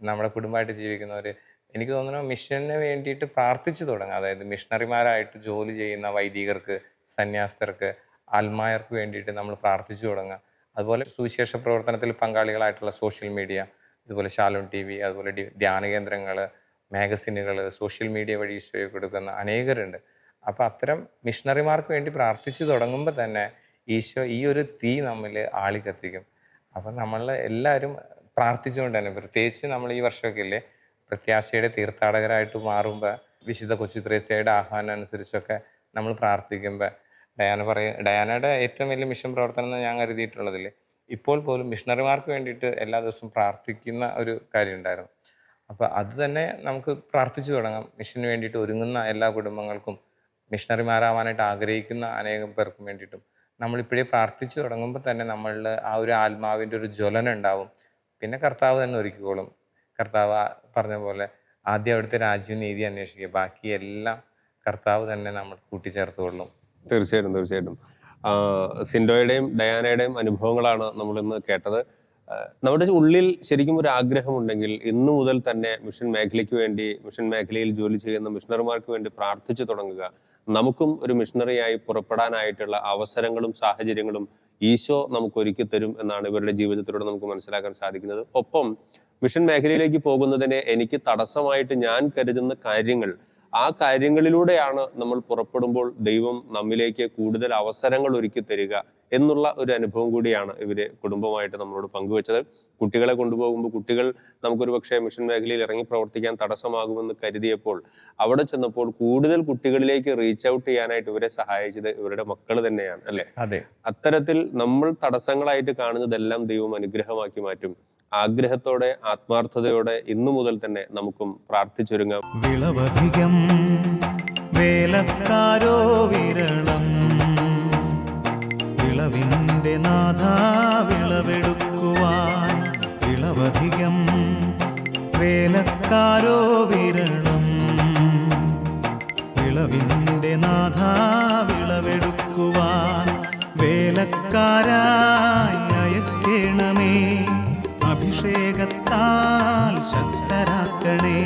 നമ്മുടെ കുടുംബമായിട്ട് ജീവിക്കുന്നവർ എനിക്ക് തോന്നുന്നു മിഷന് വേണ്ടിയിട്ട് പ്രാർത്ഥിച്ചു തുടങ്ങുക. അതായത് മിഷണറിമാരായിട്ട് ജോലി ചെയ്യുന്ന വൈദികർക്ക് സന്യാസ്തർക്ക് ആത്മായർക്ക് വേണ്ടിയിട്ട് നമ്മൾ പ്രാർത്ഥിച്ചു തുടങ്ങുക. അതുപോലെ സുവിശേഷ പ്രവർത്തനത്തിൽ പങ്കാളികളായിട്ടുള്ള സോഷ്യൽ മീഡിയ ഇതുപോലെ ശാലോൺ ടി വി അതുപോലെ ധ്യാന കേന്ദ്രങ്ങൾ മാഗസിനുകൾ സോഷ്യൽ മീഡിയ വഴി ഈശോയെ കൊടുക്കുന്ന അനേകരുണ്ട്. അപ്പോൾ അത്തരം മിഷണറിമാർക്ക് വേണ്ടി പ്രാർത്ഥിച്ചു തുടങ്ങുമ്പോൾ തന്നെ ഈശോ ഈ ഒരു തീ നമ്മിൽ ആളി കത്തിക്കും അപ്പം നമ്മൾ എല്ലാവരും പ്രാർത്ഥിച്ചുകൊണ്ട് തന്നെ പ്രത്യേകിച്ച് നമ്മൾ ഈ വർഷമൊക്കെ ഇല്ലേ പ്രത്യാശയുടെ തീർത്ഥാടകരായിട്ട് മാറുമ്പോൾ വിശുദ്ധ കൊച്ചു ത്രേസ്യയുടെ ആഹ്വാനം അനുസരിച്ചൊക്കെ നമ്മൾ പ്രാർത്ഥിക്കുമ്പോൾ ഡയാന പറയും ഡയാനയുടെ ഏറ്റവും വലിയ മിഷൻ പ്രവർത്തനം എന്ന് ഞാൻ കരുതിയിട്ടുള്ളതിൽ ഇപ്പോൾ പോലും മിഷണറിമാർക്ക് വേണ്ടിയിട്ട് എല്ലാ ദിവസവും പ്രാർത്ഥിക്കുന്ന ഒരു കാര്യം ഉണ്ടായിരുന്നു. അപ്പോൾ അത് തന്നെ നമുക്ക് പ്രാർത്ഥിച്ചു തുടങ്ങാം. മിഷന് വേണ്ടിയിട്ട് ഒരുങ്ങുന്ന എല്ലാ കുടുംബങ്ങൾക്കും മിഷണറിമാരാവാനായിട്ട് ആഗ്രഹിക്കുന്ന അനേകം പേർക്കും വേണ്ടിയിട്ടും. നമ്മളിപ്പോഴേ പ്രാർത്ഥിച്ചു തുടങ്ങുമ്പോൾ തന്നെ നമ്മളിൽ ആ ഒരു ആത്മാവിന്റെ ഒരു ജ്വലനം ഉണ്ടാവും. പിന്നെ കർത്താവ് തന്നെ ഒരുക്കിക്കോളും. കർത്താവ് പറഞ്ഞ പോലെ ആദ്യം അവിടുത്തെ രാജ്യം നീതി അന്വേഷിക്കുക. ബാക്കി എല്ലാം കർത്താവ് തന്നെ നമ്മൾ കൂട്ടിച്ചേർത്തുകൊള്ളും. തീർച്ചയായിട്ടും തീർച്ചയായിട്ടും. സിൻഡോയുടെയും ഡയാനയുടെയും അനുഭവങ്ങളാണ് നമ്മളിന്ന് കേട്ടത്. നമ്മുടെ ഉള്ളിൽ ശരിക്കും ഒരു ആഗ്രഹമുണ്ടെങ്കിൽ ഇന്നു മുതൽ തന്നെ മിഷൻ മേഖലയ്ക്ക് വേണ്ടി മിഷൻ മേഖലയിൽ ജോലി ചെയ്യുന്ന മിഷണറിമാർക്ക് വേണ്ടി പ്രാർത്ഥിച്ചു തുടങ്ങുക. നമുക്കും ഒരു മിഷണറിയായി പുറപ്പെടാനായിട്ടുള്ള അവസരങ്ങളും സാഹചര്യങ്ങളും ഈശോ നമുക്ക് ഒരുക്കി തരും എന്നാണ് ഇവരുടെ ജീവിതത്തിലൂടെ നമുക്ക് മനസ്സിലാക്കാൻ സാധിക്കുന്നത്. ഒപ്പം മിഷൻ മേഖലയിലേക്ക് പോകുന്നതിനെ എനിക്ക് തടസ്സമായിട്ട് ഞാൻ കരുതുന്ന കാര്യങ്ങൾ ആ കാര്യങ്ങളിലൂടെയാണ് നമ്മൾ പുറപ്പെടുമ്പോൾ ദൈവം നമ്മിലേക്ക് കൂടുതൽ അവസരങ്ങൾ ഒരുക്കി തരിക എന്നുള്ള ഒരു അനുഭവം കൂടിയാണ് ഇവർ കുടുംബമായിട്ട് നമ്മളോട് പങ്കുവച്ചത്. കുട്ടികളെ കൊണ്ടുപോകുമ്പോൾ കുട്ടികൾ നമുക്കൊരു പക്ഷേ മിഷൻ മേഖലയിൽ ഇറങ്ങി പ്രവർത്തിക്കാൻ തടസ്സമാകുമെന്ന് കരുതിയപ്പോൾ അവിടെ ചെന്നപ്പോൾ കൂടുതൽ കുട്ടികളിലേക്ക് റീച്ച് ഔട്ട് ചെയ്യാനായിട്ട് ഇവരെ സഹായിച്ചത് ഇവരുടെ മക്കൾ തന്നെയാണ് അല്ലെ? അതെ. അത്തരത്തിൽ നമ്മൾ തടസ്സങ്ങളായിട്ട് കാണുന്നതെല്ലാം ദൈവം അനുഗ്രഹമാക്കി മാറ്റും. ആഗ്രഹത്തോടെ ആത്മാർത്ഥതയോടെ ഇന്നു മുതൽ തന്നെ നമുക്കും പ്രാർത്ഥിച്ചൊരുങ്ങാം. വിളവധികം വേലക്കാരോ വിരളം വിളവിന്റെ നാഥ വിളവെടുക്കുവാൻ വിളവധികം വേലക്കാരോ വിരളം വിളവിന്റെ നാഥ വിളവെടുക്കുവാൻ വേലക്കാരായി വേലക്കാരായി அபிஷேகத்தால் சக்தராக்கணே